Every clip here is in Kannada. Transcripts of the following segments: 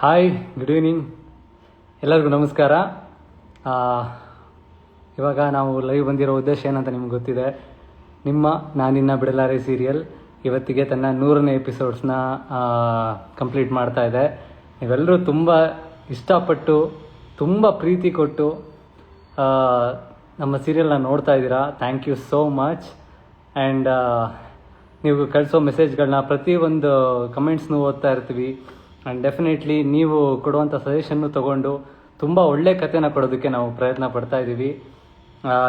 ಹಾಯ್ ಗುಡ್ ಈವ್ನಿಂಗ್ ಎಲ್ಲರಿಗೂ ನಮಸ್ಕಾರ. ಇವಾಗ ನಾವು ಲೈವ್ ಬಂದಿರೋ ಉದ್ದೇಶ ಏನಂತ ನಿಮ್ಗೆ ಗೊತ್ತಿದೆ. ನಿಮ್ಮ ನಾನಿನ್ನ ಬಿಡಲಾರೆ ಸೀರಿಯಲ್ ಇವತ್ತಿಗೆ ತನ್ನ ನೂರನೇ ಎಪಿಸೋಡ್ಸ್ನ ಕಂಪ್ಲೀಟ್ ಮಾಡ್ತಾ ಇದೆ. ನೀವೆಲ್ಲರೂ ತುಂಬ ಇಷ್ಟಪಟ್ಟು, ತುಂಬ ಪ್ರೀತಿ ಕೊಟ್ಟು ನಮ್ಮ ಸೀರಿಯಲ್ನ ನೋಡ್ತಾ ಇದ್ದೀರಾ. Thank you so much and ನೀವು ಕಳಿಸೋ ಮೆಸೇಜ್ಗಳನ್ನ ಪ್ರತಿಯೊಂದು ಕಮೆಂಟ್ಸ್ನೂ ಓದ್ತಾ ಇರ್ತೀವಿ. ಆ್ಯಂಡ್ ಡೆಫಿನೆಟ್ಲಿ ನೀವು ಕೊಡುವಂಥ ಸಜೆಷನ್ನು ತೊಗೊಂಡು ತುಂಬ ಒಳ್ಳೆ ಕಥೆನ ಕೊಡೋದಕ್ಕೆ ನಾವು ಪ್ರಯತ್ನ ಪಡ್ತಾ ಇದ್ದೀವಿ.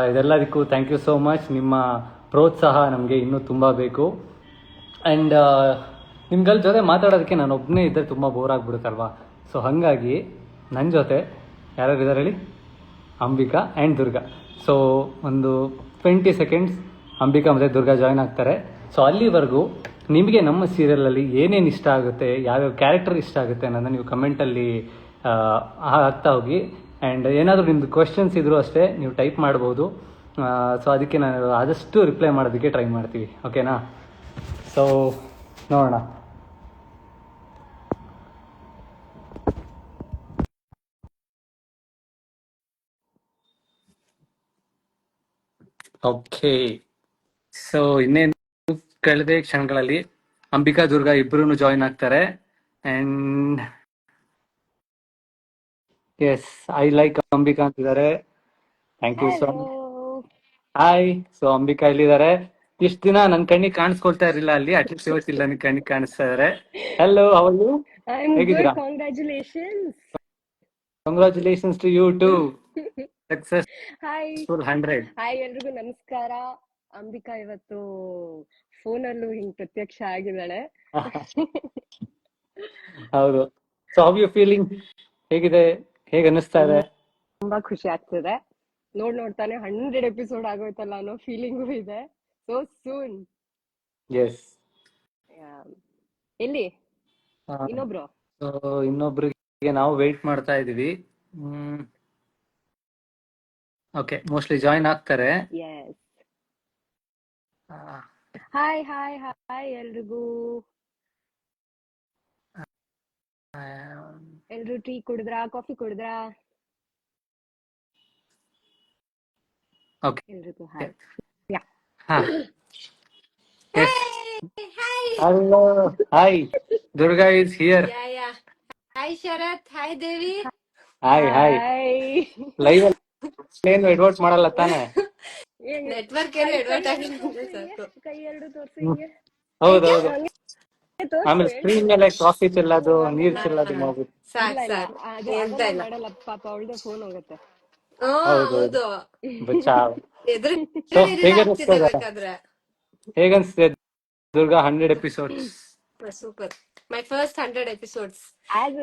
ಇದೆಲ್ಲದಕ್ಕೂ ಥ್ಯಾಂಕ್ ಯು ಸೋ ಮಚ್ ನಿಮ್ಮ ಪ್ರೋತ್ಸಾಹ ನಮಗೆ ಇನ್ನೂ ತುಂಬ ಬೇಕು. ಆ್ಯಂಡ್ ನಿಮ್ಗಲ್ಲಿ ಜೊತೆ ಮಾತಾಡೋದಕ್ಕೆ ನಾನು ಒಬ್ಬನೇ ಇದ್ದರೆ ತುಂಬ ಬೋರ್ ಆಗಿಬಿಡುತ್ತಲ್ವಾ? ಸೊ ಹಾಗಾಗಿ ನನ್ನ ಜೊತೆ ಯಾರ್ಯಾರು ಇದ್ದಾರೆ ಹೇಳಿ? ಅಂಬಿಕಾ ಆ್ಯಂಡ್ ದುರ್ಗಾ. ಸೊ ಒಂದು ಟ್ವೆಂಟಿ ಸೆಕೆಂಡ್ಸ್ ಅಂಬಿಕಾ ಮತ್ತು ದುರ್ಗಾ ಜಾಯ್ನ್ ಆಗ್ತಾರೆ. ಸೊ ಅಲ್ಲಿವರೆಗೂ ನಿಮಗೆ ನಮ್ಮ ಸೀರಿಯಲಲ್ಲಿ ಏನೇನು ಇಷ್ಟ ಆಗುತ್ತೆ, ಯಾವ್ಯಾವ ಕ್ಯಾರೆಕ್ಟರ್ ಇಷ್ಟ ಆಗುತ್ತೆ ಅನ್ನೋದನ್ನ ನೀವು ಕಮೆಂಟಲ್ಲಿ ಆಗ್ತಾ ಹೋಗಿ. ಆ್ಯಂಡ್ ಏನಾದರೂ ನಿಮ್ಮದು ಕ್ವಶನ್ಸ್ ಇದ್ರೂ ಅಷ್ಟೇ ನೀವು ಟೈಪ್ ಮಾಡ್ಬೋದು. ಸೊ ಅದಕ್ಕೆ ನಾನು ಆದಷ್ಟು ರಿಪ್ಲೈ ಮಾಡೋದಕ್ಕೆ ಟ್ರೈ ಮಾಡ್ತೀವಿ. ಓಕೆನಾ ಸೊ ನೋಡೋಣ. ಓಕೆ ಸೊ ಇನ್ನೇನು ಕಳೆದ ಕ್ಷಣಗಳಲ್ಲಿ. ಅಂಬಿಕಾ ದುರ್ಗಾ ಇಬ್ರುನು ಜಾಯಿನ್ ಆಗ್ತಾರೆ. And S I like Ambika ಅಂತಿದ್ದಾರೆ. Thank you so much hi so Ambika ಇಲ್ಲಿದ್ದಾರೆ ಇಷ್ಟ ದಿನ ನನ್ ಕಣ್ಣಿಗೆ ಕಾಣಿಸ್ಕೊಳ್ತಾ ಇರಲಿಲ್ಲ ಅಲ್ಲಿ ಅಟ್ಲೀಸ್ಟ್ ಇವತ್ತಿಲ್ಲ ನನ್ ಕಣ್ಣಿಗೆ ಕಾಣಿಸ್ತಾ ಇದಾರೆ. ಹಲೋ I'm ಹೇಗಿದ್ದೀರಾ? Congratulations to you to success hi full hundred hi ಎಲ್ರಿಗೂ ನಮಸ್ಕಾರ. ಅಂಬಿಕಾ ಇವತ್ತು ಫೋನ್ ಅಲ್ಲೂ ಹಿಂಗ್ ಪ್ರತ್ಯಕ್ಷ ಆಗಿದ್ದಾಳೆ. ಹೌದು. ಸೊ ಹೌ ಯು ಫೀಲಿಂಗ್ ಹೇಗಿದೆ? ಹೇಗೆ ಅನಿಸ್ತಾ ಇದೆ? ತುಂಬಾ ಖುಷಿ ಆಗ್ತಿದೆ. ನೋಡ್ ನೋಡ್ತಾನೆ ಹಂಡ್ರೆಡ್ ಎಪಿಸೋಡ್ ಆಗೋಯ್ತಲ್ಲ ಅನ್ನೋ ಫೀಲಿಂಗು ಇದೆ. ಸೊ ಸೂನ್ ಎಸ್ ಎಲ್ಲಿ? ಇನ್ನೊಬ್ರು? ಸೊ ಇನ್ನೊಬ್ರಿಗೆ ನಾವು ವೇಟ್ ಮಾಡ್ತಾ ಇದೀವಿ ಓಕೆ ಮೋಸ್ಟ್ಲಿ ಜಾಯಿನ್ ಆಗ್ತಾರೆ. ಎಸ್ ಹಾಯ್ ಹಾಯ್ ಹಾಯ್ ಎಲ್ರಿಗೂ. ಎಲ್ರು ಟೀ ಕುಡಿದ್ರಾ ಕಾಫಿ ಕುಡಿದ್ರಾ? ಓಕೆ ಎಲ್ರಿಗೂ ಹಾಯ್ ಹಾ. Hello hi Durga is here yeah yeah hi Sharath hi Devi hi hi live ಏನು ಎಡ್ವರ್ಟ್ ಮಾಡಲ್ಲ ತಾನೆ? Network ಏನು advert ಆಗಿಲ್ಲ ಸಾಕು. ಕೈ ಎರಡು ತೋರ್ಸು ಹಿಂಗೆ. ಹೌದು ಹೌದು. ಆಮೇಲೆ ಸ್ಕ್ರೀನ್ ಮೇಲೆ ಕಾಫಿ ಚೆಲ್ಲೋದು ನೀರ್ ಚೆಲ್ಲೋದು ಮಾಡ್ಬಿಟ್ಟು ಸಾಕ್ ಸಾಕ್. ಎಂತ ಇಲ್ಲ. ಮಾಡಲ್ಲ. ಪಾಪ ಅವಳದೇ ಫೋನ್ ಹೋಗುತ್ತೆ. ಹೌದು, ಹೇಗನ್ಸ್ತಿದೆ Durga hundred episodes super my first hundred episodes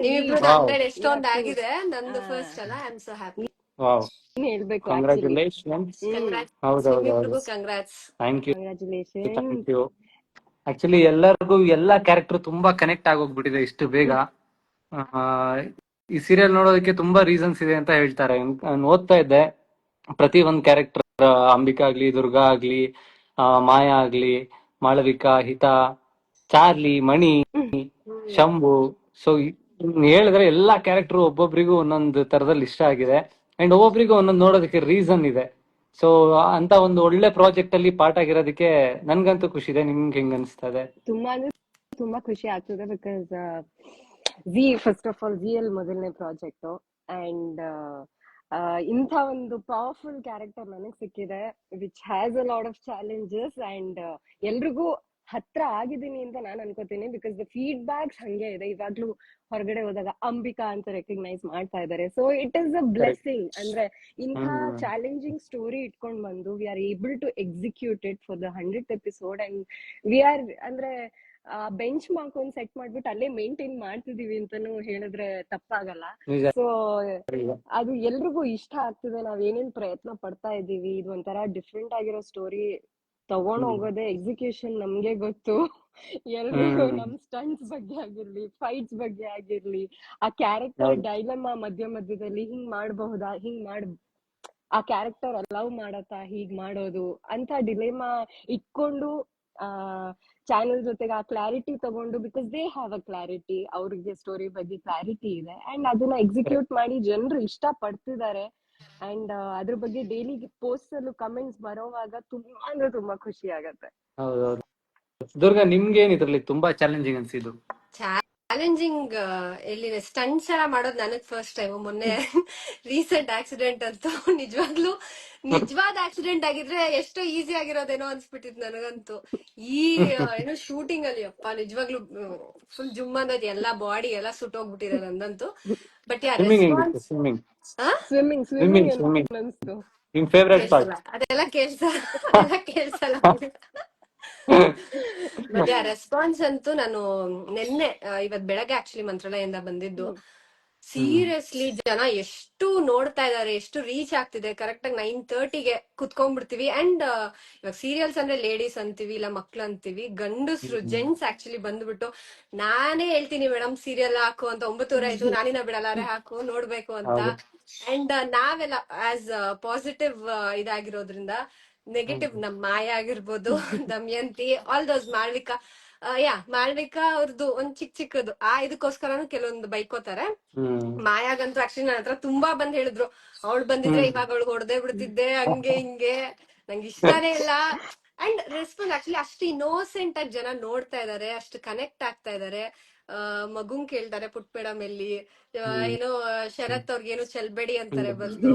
ನೀವಿಬ್ರು. ಹಂಡ್ರೆಡ್ ಎಷ್ಟೊಂದ್ ಆಗಿದೆ? ನಂದು ಫಸ್ಟ್ ಅಲ್ಲ. ಐ ಆಮ್ ಸೊ ಹ್ಯಾಪಿ ಹೇಳ್ಬೇಕು ಕಂಗ್ರ್ಯಾಚುಲೇಷನ್ಸ್ ಹೌದು ಹೌದು ನಿಮ್ಮಿಬ್ರಿಗೂ ಹೌದು. Congrats thank you congratulation thank you actually ಎಲ್ಲರಿಗೂ ಎಲ್ಲಾ ಕ್ಯಾರೆಕ್ಟರ್ ತುಂಬಾ ಕನೆಕ್ಟ್ ಆಗೋಗ್ಬಿಟ್ಟಿದೆ ಇಷ್ಟು ಬೇಗ. ಆ, ಈ ಸೀರಿಯಲ್ ನೋಡೋದಕ್ಕೆ ತುಂಬಾ ರೀಸನ್ಸ್ ಇದೆ ಅಂತ ಹೇಳ್ತಾರೆ. ನಾನು ಓದ್ತಾ ಇದ್ದೆ. ಪ್ರತಿ ಒಂದ್ ಕ್ಯಾರೆಕ್ಟರ್ ಅಂಬಿಕಾ ಆಗ್ಲಿ ದುರ್ಗಾ ಆಗ್ಲಿ ಆ, ಮಾಯಾ ಆಗ್ಲಿ ಮಾಳವಿಕಾ ಹಿತಾ ಚಾರ್ಲಿ ಮಣಿ ಶಂಭು. ಸೊ ಹೇಳಿದ್ರೆ ಎಲ್ಲಾ ಕ್ಯಾರೆಕ್ಟರ್ ಒಬ್ಬೊಬ್ರಿಗೂ ಒಂದೊಂದು ತರದಲ್ಲಿ ಇಷ್ಟ ಆಗಿದೆ. ಅಂಡ್ ಒಬ್ಬೊಬ್ಬರಿಗೂ ಒಂದೊಂದು ನೋಡೋದಕ್ಕೆ ರೀಸನ್ ಇದೆ. ಸೊ ಅಂತ ಒಂದು ಒಳ್ಳೆ ಪ್ರಾಜೆಕ್ಟ್ ಅಲ್ಲಿ ಪಾರ್ಟ್ ಆಗಿರೋದಕ್ಕೆ ನನ್ಗಂತೂ ಖುಷಿ ಇದೆ, ನಿಮ್ಗೆ ಹೆಂಗ ಅನ್ಸ್ತಾ ಇದೆ ತುಂಬಾ ತುಂಬಾ ಖುಷಿ ಆಗ್ತದೆ because G first of all G L ಮೊದಲನೇ ಪ್ರಾಜೆಕ್ಟ್ ಅಂಡ್ ಇಂಥ ಒಂದು ಪವರ್ಫುಲ್ ಕ್ಯಾರೆಕ್ಟರ್ ನನಗೆ ಸಿಕ್ಕಿದೆ which has a lot of challenges and ಎಲ್ರಿಗೂ ಹತ್ರ ಆಗಿದ್ದೀನಿ ಅಂತ ನಾನು ಅನ್ಕೋತೀನಿ ಬಿಕಾಸ್ ದ ಫೀಡ್ಬ್ಯಾಕ್ಸ್ ಹಂಗೆ ಇದೆ. ಇವಾಗ್ಲೂ ಹೊರಗಡೆ ಹೋದಾಗ ಅಂಬಿಕಾ ಅಂತ ರೆಕಗ್ನೈಸ್ ಮಾಡ್ತಾ ಇದ್ದಾರೆ so it is a blessing ಅಂದ್ರೆ ಇಂಥ ಚಾಲೆಂಜಿಂಗ್ ಸ್ಟೋರಿ ಇಟ್ಕೊಂಡ್ ಬಂದು we are able to execute it for the hundred episode and we are ಅಂದ್ರೆ ಬೆಂಚ್ ಮಾರ್ಕ್ ಒಂದ್ ಸೆಟ್ ಮಾಡ್ಬಿಟ್ಟು ಅಲ್ಲೇ ಮೇಂಟೈನ್ ಮಾಡ್ತಿದೀವಿ ಅಂತಾನು ಹೇಳಿದ್ರೆ ತಪ್ಪಾಗಲ್ಲ. ಸೊ ಅದು ಎಲ್ರಿಗೂ ಇಷ್ಟ ಆಗ್ತಿದೆ. ನಾವ್ ಏನೇನ್ ಪ್ರಯತ್ನ ಪಡ್ತಾ ಇದೀವಿ. ಇದು ಒಂಥರ ಡಿಫ್ರೆಂಟ್ ಆಗಿರೋ ಸ್ಟೋರಿ ತಗೊಂಡ್ ಹೋಗೋದೆ ಎಕ್ಸಿಕ್ಯೂಷನ್ ನಮ್ಗೆ ಗೊತ್ತು. ಎಲ್ರಿಗೂ. ನಮ್ ಸ್ಟಂಟ್ಸ್ ಬಗ್ಗೆ ಆಗಿರ್ಲಿ ಫೈಟ್ಸ್ ಬಗ್ಗೆ ಆಗಿರ್ಲಿ ಆ ಕ್ಯಾರೆಕ್ಟರ್ ಡೈಲೆಮಾ ಡೈಲಮಾ ಮಧ್ಯ ಮಧ್ಯದಲ್ಲಿ ಹಿಂಗ್ ಮಾಡಬಹುದಾ ಹಿಂಗ್ ಮಾಡ್ ಆ ಕ್ಯಾರೆಕ್ಟರ್ ಅಲೌ ಮಾಡತ್ತಾ ಹೀಗ್ ಮಾಡೋದು ಅಂತ ಡಿಲೇಮಾ ಇಟ್ಕೊಂಡು ಆ ಚಾನೆಲ್ ಜೊತೆಗೆ ಆ ಕ್ಲಾರಿಟಿ ತಗೊಂಡು because they have a clarity ಅವ್ರಿಗೆ ಸ್ಟೋರಿ ಬಗ್ಗೆ ಕ್ಲಾರಿಟಿ ಇದೆ. ಅಂಡ್ ಅದನ್ನ ಎಕ್ಸಿಕ್ಯೂಟ್ ಮಾಡಿ ಜನರು ಇಷ್ಟ ಪಡ್ತಿದ್ದಾರೆ ಅಂಡ್ ಅದ್ರ ಬಗ್ಗೆ ಡೈಲಿ ಪೋಸ್ಟ್ ಅಲ್ಲೂ ಕಮೆಂಟ್ಸ್ ಬರೋವಾಗ ತುಂಬಾ ಅಂದ್ರೆ ತುಂಬಾ ಖುಷಿ ಆಗತ್ತೆ. ಹೌದೌದು. ದುರ್ಗಾ ನಿಮ್ಗೆ ಏನ್ ಇದ್ರಲ್ಲಿ ತುಂಬಾ ಚಾಲೆಂಜಿಂಗ್ ಅನ್ಸಿದ್ದು? ಚಾಲೆಂಜಿಂಗ್ ಎಲ್ಲಿದೆ? ಸ್ಟಂಟ್ಸ್ ಎಲ್ಲ ಮಾಡೋದು ನನಗ್ ಫಸ್ಟ್ ಟೈಮ್ ಮೊನ್ನೆ ರೀಸೆಂಟ್ ಆಕ್ಸಿಡೆಂಟ್ ಅಂತೂ ನಿಜವಾಗ್ಲೂ ನಿಜವಾದ ಆಕ್ಸಿಡೆಂಟ್ ಆಗಿದ್ರೆ ಎಷ್ಟೋ ಈಸಿ ಆಗಿರೋದೇನೋ ಅನ್ಸ್ಬಿಟ್ಟಿದ್ ನನಗಂತೂ. ಈ ಏನೋ ಶೂಟಿಂಗ್ ಅಲ್ಲಿ ಅಪ್ಪ ನಿಜವಾಗ್ಲೂ ಫುಲ್ ಜುಮ್ ಅನ್ನೋದು ಎಲ್ಲಾ ಬಾಡಿ ಎಲ್ಲ ಸುಟ್ಟೋಗ್ಬಿಟ್ಟಿದೆ ನಂದಂತೂ. ಬಟ್ ಯಾರು ಸ್ವಿಮ್ಮಿಂಗ್ ಅದೆಲ್ಲ ಕೇಳ್ಸಲ್ಲ ಅದೆಲ್ಲ ಕೇಳ್ಸಲ್ಲ ಮತ್ತೆ ರೆಸ್ಪಾನ್ಸ್ ಅಂತೂ ನಾನು ನಿನ್ನೆ ಇವತ್ ಬೆಳಗ್ಗೆ ಆಕ್ಚುಲಿ ಮಂತ್ರಾಲಯದಿಂದ ಬಂದಿದ್ದು. ಸೀರಿಯಸ್ಲಿ ಜನ ಎಷ್ಟು ನೋಡ್ತಾ ಇದಾರೆ ಎಷ್ಟು ರೀಚ್ ಆಗ್ತಿದೆ. ಕರೆಕ್ಟ್ ಆಗಿ ನೈನ್ ತರ್ಟಿಗೆ ಕುತ್ಕೊಂಡ್ಬಿಡ್ತೀವಿ. ಅಂಡ್ ಇವಾಗ ಸೀರಿಯಲ್ಸ್ ಅಂದ್ರೆ ಲೇಡೀಸ್ ಅಂತೀವಿ ಇಲ್ಲ ಮಕ್ಳು ಅಂತೀವಿ. ಗಂಡಸ್ರು ಜೆಂಟ್ಸ್ ಆಕ್ಚುಲಿ ಬಂದ್ಬಿಟ್ಟು ನಾನೇ ಹೇಳ್ತೀನಿ ಮೇಡಮ್ ಸೀರಿಯಲ್ ಹಾಕು ಅಂತ ಒಂಬತ್ತೂರ ಆಯ್ತು. ನಾನಿನ ಬಿಡಲಾರೆ ಹಾಕು ನೋಡ್ಬೇಕು ಅಂತ. ಅಂಡ್ ನಾವೆಲ್ಲ ಆಸ್ ಪಾಸಿಟಿವ್ ಇದಾಗಿರೋದ್ರಿಂದ ನೆಗೆಟಿವ್ ನಮ್ ಮಾಯ ಆಗಿರ್ಬೋದು Damayanti all those Malvika yeah Malvika ಅವ್ರದ್ದು ಒಂದ್ ಚಿಕ್ಕ ಚಿಕ್ಕದು. ಆ ಇದಕ್ಕೋಸ್ಕರನು ಕೆಲವೊಂದು ಬೈಕೋತಾರೆ. ಮಾಯಾಗಂತೂ ಆಕ್ಚುಲಿ ನನ್ನ ಹತ್ರ ತುಂಬಾ ಬಂದ್ ಹೇಳಿದ್ರು. ಅವಳು ಬಂದಿದ್ರೆ ಇವಾಗ ಅವಳು ಹೊಡೆದೇ ಬಿಡ್ತಿದ್ದೆ ಹಂಗೆ ಹಿಂಗೆ. ನಂಗೆ ಇಷ್ಟನೇ ಇಲ್ಲ. ಅಂಡ್ ರೆಸ್ಪಾನ್ಸ್ ಆಕ್ಚುಲಿ ಅಷ್ಟು ಇನ್ನೋಸೆಂಟ್ ಆಗಿ ಜನ ನೋಡ್ತಾ ಇದಾರೆ ಅಷ್ಟು ಕನೆಕ್ಟ್ ಆಗ್ತಾ ಇದಾರೆ. ಮಗುನ್ ಕೇಳ್ತಾರೆ ಪುಟ್ ಮೇಡಮ್ ಎಲ್ಲಿ ಏನೋ ಶರತ್ ಅವ್ರಿಗೆ ಏನೋ ಚೆಲ್ಬೇಡಿ ಅಂತಾರೆ ಬಂದು.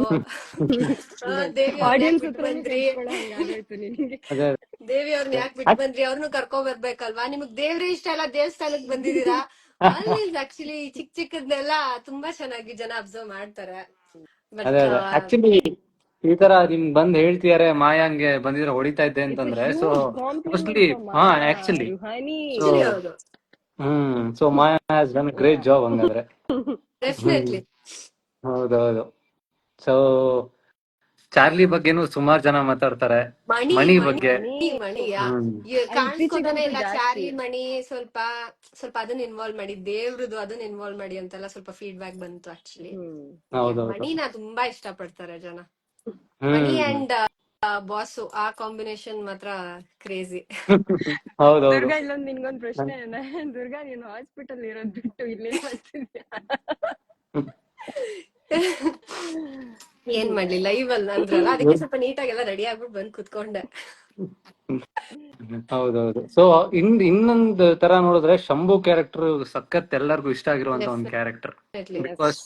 ಆ, ದೇವಿ ಅವ್ರನ್ನ ಆಡಿಯನ್ಸ್ ಯಾಕ್ ಬಿಟ್ ಬಂದ್ರಿ ದೇವಿ ಅವ್ರನ್ನ ಯಾಕೆ ಬಿಟ್ಟು ಬಂದ್ರಿ ಅವ್ರನ್ನು ಕರ್ಕೊಂಡ್ ಬರ್ಬೇಕಲ್ವಾ? ನಿಮಗ್ ದೇವ್ರೇ ಇಷ್ಟ ಇಲ್ಲ ದೇವಸ್ಥಾನಕ್ ಬಂದಿದೀರಾ ಅಲ್ಲಿ ಆಕ್ಚುಲಿ ಚಿಕ್ಕ ಚಿಕ್ಕದ್ನೆಲ್ಲ ತುಂಬಾ ಚೆನ್ನಾಗಿ ಜನ ಅಬ್ಸರ್ವ್ ಮಾಡ್ತಾರೆ. ಆಕ್ಚುಲಿ ಈ ತರ ನಿಮ್ ಬಂದ್ ಹೇಳ್ತಿದಾರೆ ಮಾಯಾಂಗೆ ಬಂದಿದ್ರೆ ಹೊಡಿತಾ ಇದ್ದೆ ಅಂತಂದ್ರೆ ಸೊ ಮೋಸ್ಟ್ಲಿ ಹಾ actually hmm so Maya has done great job ಹಂಗಂದ್ರೆ. ಡೆಫಿನೆಟ್ಲಿ ಹೌದೌದು. ಸೊ ಚಾರ್ಲಿ ಬಗ್ಗೆನೂ ಸುಮಾರು ಜನ ಮಾತಾಡ್ತಾರೆ. ಮಣಿ ಬಗ್ಗೆ. ಇಲ್ಲ ಚಾರ್ಲಿ ಮಣಿ ಸ್ವಲ್ಪ ಸ್ವಲ್ಪ ಅದನ್ನ ಇನ್ವಾಲ್ವ್ ಮಾಡಿ ದೇವ್ರದ್ದು ಅದನ್ನ ಇನ್ವಾಲ್ವ್ ಮಾಡಿ ಅಂತೆಲ್ಲ ಸ್ವಲ್ಪ ಫೀಡ್ಬ್ಯಾಕ್ ಬಂತು ಆಕ್ಚುಲಿ ಮಣಿನ ತುಂಬಾ ಇಷ್ಟ ಪಡ್ತಾರೆ ಜನ ಮಣಿ ಅಂಡ್ ಬಾಸು ಆ ಕಾಂಬಿನೇಷನ್ ಮಾತ್ರ ಕ್ರೇಜಿ ದುರ್ಗಾ ಇಲ್ಲೊಂದ್ ನಿನ್ಗೊಂದ್ ಪ್ರಶ್ನೆ ದುರ್ಗಾ ನೀನು ಹಾಸ್ಪಿಟಲ್ ಇರೋದ್ ಬಿಟ್ಟು ಇಲ್ಲಿ ಏನ್ ಮಾಡ್ಲಿ ಲೈವ್ ಅಲ್ಲ ಅಂದ್ರಲ್ಲ ಅದಕ್ಕೆ ಸ್ವಲ್ಪ ನೀಟಾಗೆಲ್ಲ ರೆಡಿ ಆಗ್ಬಿಟ್ಟು ಬಂದ್ ಕುತ್ಕೊಂಡೆ. ಹೌದೌದು. ಸೊ ಇನ್ ಇನ್ನೊಂದ್ ತರ ನೋಡಿದ್ರೆ ಶಂಭು ಕ್ಯಾರೆಕ್ಟರ್ ಸಖತ್ ಎಲ್ಲರಿಗೂ ಇಷ್ಟ ಆಗಿರುವಂತ ಒಂದು ಕ್ಯಾರೆಕ್ಟರ್. ಬಿಕಾಸ್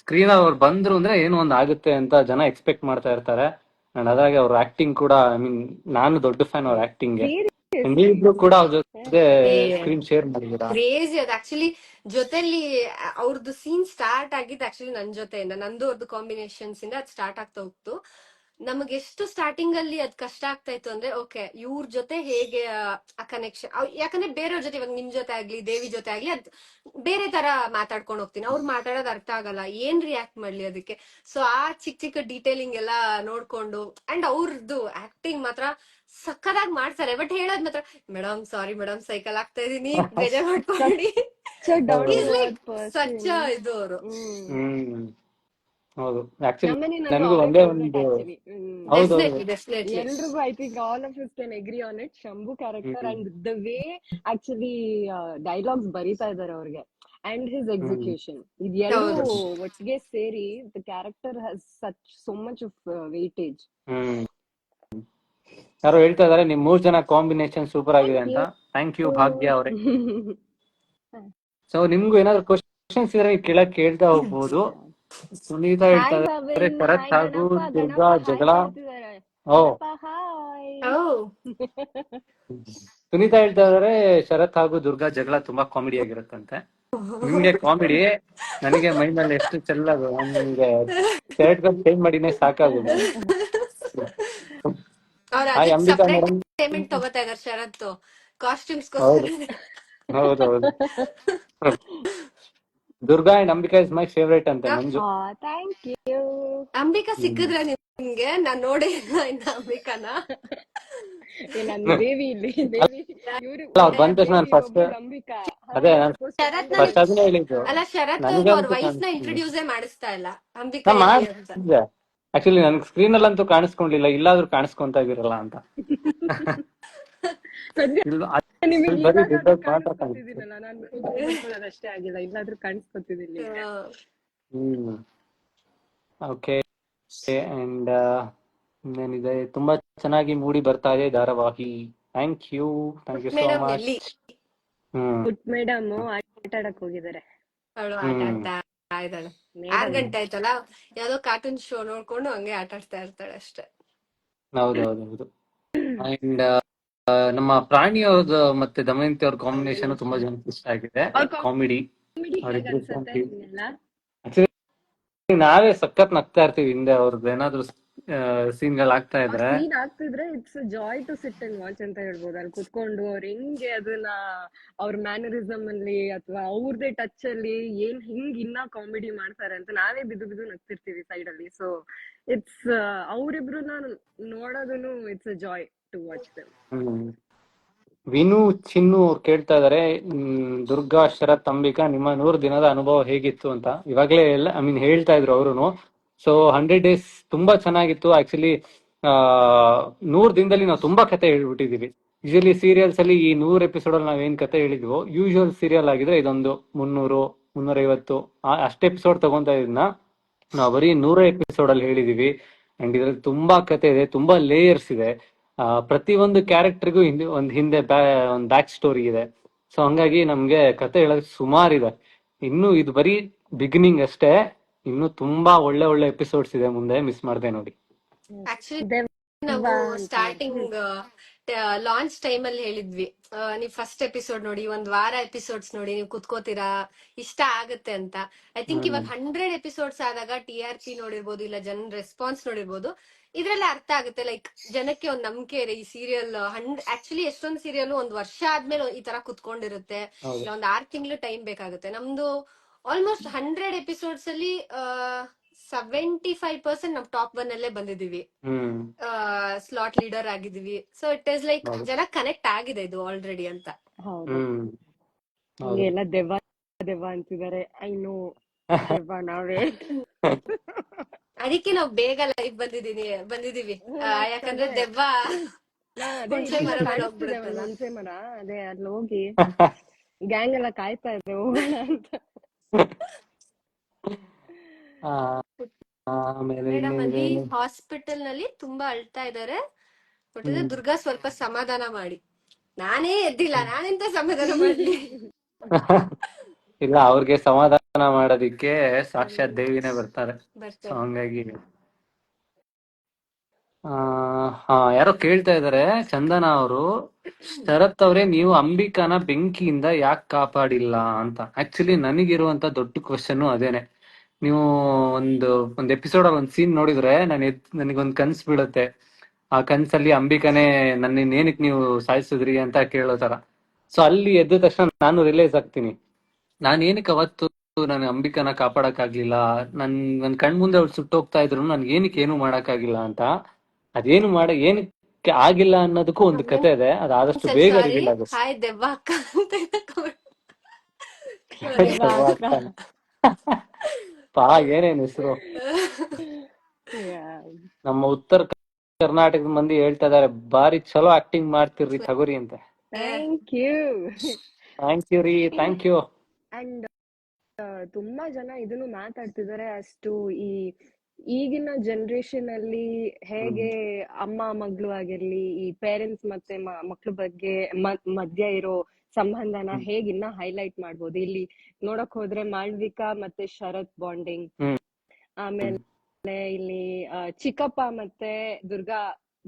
ಸ್ಕ್ರೀನ್ ಅವ್ರು ಬಂದ್ರು ಅಂದ್ರೆ ಏನೋ ಒಂದ್ ಆಗುತ್ತೆ ಅಂತ ಜನ ಎಕ್ಸ್ಪೆಕ್ಟ್ ಮಾಡ್ತಾ ಇರ್ತಾರೆ. ಅಂಡ್ ಅದಾಗೆ ಅವ್ರ ಆಕ್ಟಿಂಗ್ ಕೂಡ ಐ ಮೀನ್ ನಾನು ದೊಡ್ಡ ಫ್ಯಾನ್ ಅವ್ರ ಆಕ್ಟಿಂಗ್ ನೀವಿಬ್ರು ಕೂಡ ಅವ್ರ ಜೊತೆ ಸ್ಕ್ರೀನ್ ಶೇರ್ ಮಾಡಿದೀರಾ ಕ್ರೇಜಿ ಅದು. ಆಕ್ಚುಲಿ ಜೊತೆಲಿ ಅವ್ರದ್ದು ಸೀನ್ ಸ್ಟಾರ್ಟ್ ಆಗಿದ್ದು ಆಕ್ಚುಲಿ ನನ್ ಜೊತೆಯಿಂದ ನಂದು ಅವ್ರದ್ದು ಕಾಂಬಿನೇಷನ್ಸ್ ಇಂದ ಅದು ಸ್ಟಾರ್ಟ್ ಆಗ್ತಾ ಹೋಗ್ತು. ನಮಗೆ ಎಷ್ಟು ಸ್ಟಾರ್ಟಿಂಗ್ ಅಲ್ಲಿ ಅದ್ ಕಷ್ಟ ಆಗ್ತಾ ಇತ್ತು ಅಂದ್ರೆ ಓಕೆ ಇವ್ರ ಜೊತೆ ಹೇಗೆ ಆ- ಕನೆಕ್ಷನ್ ಯಾಕಂದ್ರೆ ಬೇರೆಯವ್ರ ಜೊತೆ ಇವಾಗ ನಿಮ್ ಜೊತೆ ಆಗ್ಲಿ ದೇವಿ ಜೊತೆ ಆಗ್ಲಿ ಅದ್ ಬೇರೆ ತರ ಮಾತಾಡ್ಕೊಂಡು ಹೋಗ್ತೀನಿ. ಅವ್ರು ಮಾತಾಡೋದ್ ಅರ್ಥ ಆಗಲ್ಲ ಏನ್ ರಿಯಾಕ್ಟ್ ಮಾಡ್ಲಿ ಅದಕ್ಕೆ. ಸೊ ಆ ಚಿಕ್ಕ ಚಿಕ್ಕ ಡೀಟೇಲಿಂಗ್ ಎಲ್ಲ ನೋಡ್ಕೊಂಡು ಅಂಡ್ ಅವ್ರದ್ದು ಆಕ್ಟಿಂಗ್ ಮಾತ್ರ ಸಕ್ಕದಾಗಿ ಮಾಡ್ತಾರೆ. ಬಟ್ ಹೇಳೋದ್ ಮಾತ್ರ ಮೇಡಮ್ ಸಾರಿ ಮೇಡಮ್ ಸೈಕಲ್ ಆಗ್ತಾ ಇದೀನಿ ಬೇಜಾರ್ ಮಾಡ್ಕೊಂಡಿ ಸ್ವಚ್ಛ ಇದು ಅವರು. ಹೌದು. ಆಕ್ಚುಲಿ ನಮ್ಮನೆ ನನಗೂ ಒಂದೇ ಒಂದು ಹೌದು. ಎಲ್ರಿಗೂ I think all of is can agree on it Shambhu character and the way actually dialogues ಬರೀತಾ ಇದಾರೆ ಅವ್ರಿಗೆ ಅಂಡ್ ಹಿಸ್ ಎಕ್ಸಿಕ್ಯೂಷನ್ ಇದೆಲ್ಲೂ ಒಟ್ಟಿಗೆ ಸೇರಿ the character has such so much of weightage ಯಾರು ಹೇಳ್ತಾ ಇದಾರೆ ನಿಮ್ ಮೂರ್ ಜನ ಕಾಂಬಿನೇಷನ್ ಸೂಪರ್ ಆಗಿದೆ ಅಂತ. ಥ್ಯಾಂಕ್ ಯು ಭಾಗ್ಯ ಅವರೇ. ಸೊ ನಿಮ್ಗೂ ಏನಾದ್ರು ಕ್ವಶನ್ಸ್ ಇದ್ರೆ ಕೇಳಕ್ ಕೇಳ್ತಾ ಹೋಗ್ಬೋದು. ಸುನೀತಾ ಹೇಳ್ತಾ ಇದಾರೆ. ಶರತ್ ಹಾಗೂ ದುರ್ಗಾ ಜಗಳ. ಓ. ಹಾಯ್. ಸುನೀತಾ ಹೇಳ್ತಾ ಇದಾರೆ ಶರತ್ ಹಾಗೂ ದುರ್ಗಾ ಜಗಳ ತುಂಬಾ ಕಾಮಿಡಿ ಆಗಿರುತ್ತಂತೆ. ನಿಮ್ಗೆ ಕಾಮಿಡಿ ನನಗೆ ಮೈಂಡ್ ಮೇಲೆ ಎಷ್ಟು ಚೆಲ್ಲದು ನಿಮ್ಗೆ ಶರ್ಟ್ ಚೇಂಜ್ ಮಾಡಿನೇ ಸಾಕಾಗುದು. ಹಾಯ್ ಅಂಬಿಕಾ ಮೇಡಮ್ ಪೇಮೆಂಟ್ ತಗೋತಾ ಇದಾರೆ ಶರತ್ತು. ಕಾಸ್ಟ್ಯೂಮ್ಸ್ ಹೌದು. ಹೌದೌದು Durga and Ambika is my favourite ಅಂತ ಮಂಜು ಥ್ಯಾಂಕ್ ಯು ಅಂಬಿಕಾ ಸಿಕ್ಕಿದ್ರೆ ನಿಮ್ಗೆ ನಾನ್ ನೋಡೇ ಇಲ್ಲ ಇನ್ನ ಅಂಬಿಕಾನ. ನನ್ನ ದೇವಿ ಇಲ್ಲಿ ದೇವಿ. ಇವ್ರು ಅಲ್ಲ, ಅವ್ರು ಬಂದ ತಕ್ಷಣ ನಾನ್ first- ಅಂಬಿಕಾ. ಅದೇ ನಾನ್ ಶರತ್ ಫಸ್ಟ್ ಅದನ್ನೇ ಹೇಳಿದ್ದು. ಅಲ್ಲ ಶರತ್ ನನಗೆ ಅವ್ರ ಅಂತ ವಯಸ್ನ ಕಾಣಿಸ್ತಿದೆ. ಇಂಟ್ರೊಡ್ಯೂಸೇ ಮಾಡಿಸ್ತಾ ಇಲ್ಲ. ಅಂಬಿಕಾ ನಾ ಎಲ್ಲಿ ಅಂತ. ಮಾಡ್ತಿದ್ದೆ ಆಕ್ಚುಲಿ ನನ್ಗೆ ಸ್ಕ್ರೀನ್ ಅಲ್ಲಂತೂ ಕಾಣಿಸ್ಕೊಂಡಿಲ್ಲ ಇಲ್ಲಾದ್ರೂ ಕಾಣಿಸ್ಕೊಂತ ಇದಿರಲ್ಲ ಅಂತ. ಸದ್ಯ ಇಲ್ಲ ಅಷ್ಟೇ ಆಗಿಲ್ಲ ಇಲ್ಲಾದ್ರೂ ಕಾಣಿಸ್ಕೊತಿದ್ದೀನಿ. ಹ್ಮ್. ಓಕೆ ಅಂಡ್ ಏನಿದೆ ತುಂಬಾ ಚೆನ್ನಾಗಿ ಮೂಡಿ ಬರ್ತಾ ಇದೆ ಧಾರಾವಾಹಿ. Thank you thank you so madam much put madam ಆಟ ಆಡಕ್ ಹೋಗಿದ್ದಾರೆ. ಅವಳು ಆಟ ಆಡ್ತಾ ಇದ್ದಾಳೆ. ಆರ್ ಗಂಟೆ ಆಯ್ತಲ್ಲ? ಯಾವ್ದೋ ಕಾರ್ಟೂನ್ ಶೋ ನೋಡ್ಕೊಂಡು ಹಂಗೆ ಆಟ ಆಡ್ತಾ ಇರ್ತಾಳೆ ಅಷ್ಟೇ. ಹೌದೌದೌದು ಅಂಡ್ ನಮ್ಮ ಪ್ರಾಣಿಯವ್ರದ್ದು ಮತ್ತೆ ದಮಯಂತಿ ಅವ್ರ ಕಾಂಬಿನೇಷನ್ ತುಂಬಾ ಜನಕ್ಕೆ ಇಷ್ಟ ಆಗಿದೆ. ಕಾಮಿಡಿ ನಾವೇ ಸಖತ್ ನಗ್ತಾ ಇರ್ತೀವಿ ಹಿಂದೆ ಅವ್ರದ್ದು ಏನಾದ್ರು ಸೀನ್ಗಳು ಆಗ್ತಾ ಇದ್ರೆ. ಸೀನ್ ಆಗ್ತಿದ್ರೆ it's joy to sit and watch ಅಂತ ಹೇಳ್ಬೋದು. ಅಲ್ಲಿ ಕುತ್ಕೊಂಡು ಅವ್ರು ಹೆಂಗೆ ಅದನ್ನ ಅವ್ರ ಮ್ಯಾನರಿಸಮ್ ಅಲ್ಲಿ ಅಥವಾ ಅವ್ರದೇ ಟಚ್ ಅಲ್ಲಿ ಏನ್ ಹಿಂಗ್ ಇನ್ನ ಕಾಮಿಡಿ ಮಾಡ್ತಾರೆ ಅಂತ ನಾವೇ ಬಿದ್ದು ಬಿದ್ದು ನಗ್ತಿರ್ತೀವಿ ಸೈಡ್ ಅಲ್ಲಿ. ಸೊ ಇಟ್ಸ್ ಅವ್ರಿಬ್ರು ನೋಡೋದನ್ನು it's a joy to watch ದಮ್ ವಿನು ಚಿನ್ನು ಅವ್ರು ಕೇಳ್ತಾ ಇದಾರೆ ದುರ್ಗಾ ಶರತ್ ಅಂಬಿಕಾ ನಿಮ್ಮ ನೂರು ದಿನದ ಅನುಭವ ಹೇಗಿತ್ತು ಅಂತ. ಇವಾಗಲೇ ಎಲ್ಲ ಐ ಮೀನ್ ಹೇಳ್ತಾ ಇದ್ರು ಅವರು ಸೊ ಹಂಡ್ರೆಡ್ ಡೇಸ್ ತುಂಬಾ ಚೆನ್ನಾಗಿತ್ತು. ಆಕ್ಚುಲಿ ನೂರ್ ದಿನದಲ್ಲಿ ನಾವು ತುಂಬಾ ಕತೆ ಹೇಳ್ಬಿಟ್ಟಿದೀವಿ. ಯೂಶಲಿ ಸೀರಿಯಲ್ಸ್ ಅಲ್ಲಿ ಈ ನೂರ್ ಎಪಿಸೋಡ್ ಅಲ್ಲಿ ನಾವೇನ್ ಕತೆ ಹೇಳಿದ್ವೋ ಯೂಶುವಲ್ ಸೀರಿಯಲ್ ಆಗಿದ್ರೆ ಇದೊಂದು ಮುನ್ನೂರು, ಮುನ್ನೂರೈವತ್ತು ಅಷ್ಟು ಎಪಿಸೋಡ್ ತಗೊಂತ ಇದನ್ನ ನಾವು ಬರೀ ನೂರ ಎಪಿಸೋಡ್ ಅಲ್ಲಿ ಹೇಳಿದೀವಿ. ಅಂಡ್ ಇದ್ರಲ್ಲಿ ತುಂಬಾ ಕತೆ ಇದೆ, ತುಂಬಾ ಲೇಯರ್ಸ್ ಇದೆ. ಪ್ರತಿ ಒಂದು ಕ್ಯಾರೆಕ್ಟರ್ಗೂ ಹಿಂದೆ ಒಂದ್ ಹಿಂದೆ ಒಂದ್ ಬ್ಯಾಕ್ ಸ್ಟೋರಿ ಇದೆ. ಸೊ ಹಂಗಾಗಿ ನಮ್ಗೆ ಕತೆ ಹೇಳಕ್ ಸುಮಾರು ಇದೆ. ಇನ್ನು ಇದು ಬರೀ ಬಿಗಿನಿಂಗ್ ಅಷ್ಟೇ. ಇನ್ನು ತುಂಬಾ ಒಳ್ಳೆ ಒಳ್ಳೆ ಎಪಿಸೋಡ್ಸ್ ಇದೆ ಮುಂದೆ ಮಿಸ್ ಮಾಡ್ದೆ ನೋಡಿ. ಆಕ್ಚುಲಿ ನಾವು ಸ್ಟಾರ್ಟಿಂಗ್ ಲಾಂಚ್ ಟೈಮ್ ಅಲ್ಲಿ ಹೇಳಿದ್ವಿ. ಆ, ನೀವ್ ಫಸ್ಟ್ ಎಪಿಸೋಡ್ ನೋಡಿ ಒಂದ್ ವಾರ ಎಪಿಸೋಡ್ಸ್ ನೋಡಿ ನೀವು ಕುತ್ಕೋತೀರಾ? ಇಷ್ಟ ಆಗುತ್ತೆ ಅಂತ. ಐ ಥಿಂಕ್ ಇವಾಗ ಹಂಡ್ರೆಡ್ ಎಪಿಸೋಡ್ಸ್ ಆದಾಗ ಟಿ ಆರ್ ಪಿ ನೋಡಿರ್ಬೋದು ಇಲ್ಲ ಜನ ರೆಸ್ಪಾನ್ಸ್ ನೋಡಿರ್ಬೋದು. ಇದ್ರಲ್ಲೇ ಅರ್ಥ ಆಗುತ್ತೆ ಲೈಕ್ ಜನಕ್ಕೆ ಒಂದ್ ನಂಬಿಕೆ ಇದೆ ಈ ಸೀರಿಯಲ್ ಹಂಡ್ ಆಕ್ಚುಲಿ ಎಷ್ಟೊಂದ್ ಸೀರಿಯಲ್ ಒಂದ್ ವರ್ಷ ಆದ್ಮೇಲೆ ಈ ತರ ಕುತ್ಕೊಂಡಿರುತ್ತೆ. ಇಲ್ಲ ಒಂದ್ ಆರ್ ತಿಂಗ್ಳು ಟೈಮ್ ಬೇಕಾಗುತ್ತೆ. ನಮ್ದು ಆಲ್ಮೋಸ್ಟ್ ಹಂಡ್ರೆಡ್ ಎಪಿಸೋಡ್ಸ್ ಅಲ್ಲಿ ಸೆವೆಂಟಿ ಫೈವ್ ಪರ್ಸೆಂಟ್ ನಮ್ ಟಾಪ್ ಒನ್ ಅಲ್ಲೇ ಬಂದಿದೀವಿ. ಸ್ಲಾಟ್ ಲೀಡರ್ ಆಗಿದೀವಿ. ಸೊ ಇಟ್ ಇಸ್ ಲೈಕ್ ಜನ ಕನೆಕ್ಟ್ ಆಗಿದೆ ಇದು ಆಲ್ರೆಡಿ ಅಂತ. ಎಲ್ಲ ದೆವ್ವ ದೆವ್ವ ಅಂತಿದ್ದಾರೆ. ಐ ನೋ ದೆವ್ವ ನಾವೇ. ಅದಕ್ಕೆ ನಾವು ಬೇಗ ಲೈಫ್ ಬಂದಿದೀನಿ ಬಂದಿದೀವಿ ಯಾಕಂದ್ರೆ ದೆವ್ವ ಹುಣಸೆ ಮರ ಅದೇ ಅಲ್ಲಿ ಹೋಗಿ ಗ್ಯಾಂಗ್ ಎಲ್ಲ ಕಾಯ್ತಾ ಇದ್ದೆ ಹೋಗೋಣ ಅಂತ. ಆ, ಆಮೇಲೆ ಮೇಡಮ್ ಅಲ್ಲಿ ಹಾಸ್ಪಿಟಲ್ನಲ್ಲಿ ತುಂಬಾ ಅಳ್ತಾ ಇದಾರೆ. ಒಟ್ಟಿಗೆ ದುರ್ಗಾ ಸ್ವಲ್ಪ ಸಮಾಧಾನ ಮಾಡಿ. ನಾನೇ ಎದ್ದಿಲ್ಲ ನಾನೆಂತ ಸಮಾಧಾನ ಮಾಡ್ಲಿ? ಇಲ್ಲ ಅವ್ರಿಗೆ ಸಮಾಧಾನ ಮಾಡೋದಿಕ್ಕೆ ಸಾಕ್ಷಾತ್ ದೇವಿನೇ ಬರ್ತಾರೆ. ಹಂಗಾಗಿ ಆ ಹಾ ಯಾರೋ ಕೇಳ್ತಾ ಇದಾರೆ ಚಂದನ ಅವರು ಶರತ್ ಅವರೇ ನೀವು ಅಂಬಿಕಾನ ಬೆಂಕಿಯಿಂದ ಯಾಕೆ ಕಾಪಾಡಿಲ್ಲ ಅಂತ. ಆಕ್ಚುಲಿ ನನಗಿರುವಂತ ದೊಡ್ಡ ಕ್ವಶನ್ ಅದೇನೆ. ನೀವು ಒಂದು ಒಂದ್ ಎಪಿಸೋಡ್ ಅಲ್ಲಿ ಒಂದ್ ಸೀನ್ ನೋಡಿದ್ರೆ ನಾನು ನನಗೊಂದ್ ಕನ್ಸ್ ಬೀಳುತ್ತೆ. ಆ ಕನ್ಸಲ್ಲಿ ಅಂಬಿಕಾನೇ ನನ್ನ ಏನಕ್ಕೆ ನೀವು ಸಾಯಿಸಿದ್ರಿ ಅಂತ ಕೇಳೋ ತರ ಸೊ ಅಲ್ಲಿ ಎದ್ದ ತಕ್ಷಣ ನಾನು ರಿಲೈಸ್ ಆಗ್ತೀನಿ. ನಾನು ಏನಕ್ಕೆ ಅವತ್ತು ನಾನು ಅಂಬಿಕಾನ ಕಾಪಾಡಕ್ ಆಗ್ಲಿಲ್ಲ ನನ್ ನನ್ ಕಣ್ ಮುಂದೆ ಅವ್ಳು ಸುಟ್ಟೋಗ್ತಾ ಇದ್ರು ನನ್ಗೆ ಏನಕ್ಕೆ ಏನು ಮಾಡಕ್ ಆಗಿಲ್ಲ ಅಂತ. ಅದೇನು ಮಾಡ ಏನಕ್ಕೆ ಆಗಿಲ್ಲ ಅನ್ನೋದಕ್ಕೂ ಒಂದು ಕತೆ ಇದೆ. ಅದಾದಷ್ಟು ಬೇಗ ಸಾರಿ. ರಿವೀಲ್ ಆಗುತ್ತೆ. ಹಾಯ್ ದೆವ್ವ ಅಕ್ಕ ಅಂತ comment. ದೆವ್ವ ಅಕ್ಕ. ಪಾ ಏನೇನ್ ಹೆಸರು. ನಮ್ಮ ಉತ್ತರ ಕರ್ನಾಟಕದ ಮಂದಿ ಹೇಳ್ತಾ ಇದಾರೆ ಬಾರಿ ಚಲೋ ಆಕ್ಟಿಂಗ್ ಮಾಡ್ತಿರ್ರಿ ತಗೋರಿ ಅಂತ. ಥ್ಯಾಂಕ್ ಯು ಥ್ಯಾಂಕ್ ಯು ರೀ ಥ್ಯಾಂಕ್ ಯು ತುಂಬಾ ಜನ ಇದನ್ನು ಮಾತಾಡ್ತಿದ್ದಾರೆ ಅಷ್ಟು ಈ ಈಗಿನ ಜನರೇಷನ್ ಅಲ್ಲಿ ಹೇಗೆ ಅಮ್ಮ ಮಗಳು ಆಗಿರ್ಲಿ ಈ ಪೇರೆಂಟ್ಸ್ ಮತ್ತೆ ಮಕ್ಕಳ ಮಕ್ಳ ಬಗ್ಗೆ ಮಧ್ಯ ಇರೋ ಸಂಬಂಧನ ಹೇಗೆ ಇನ್ನ ಹೈಲೈಟ್ ಮಾಡ್ಬೋದು? ಇಲ್ಲಿ ನೋಡಕ್ ಹೋದ್ರೆ ಮಾಳ್ವಿಕಾ ಮತ್ತೆ ಶರತ್ ಬಾಂಡಿಂಗ್ ಆಮೇಲೆ ಇಲ್ಲಿ ಚಿಕ್ಕಪ್ಪ ಮತ್ತೆ ದುರ್ಗಾ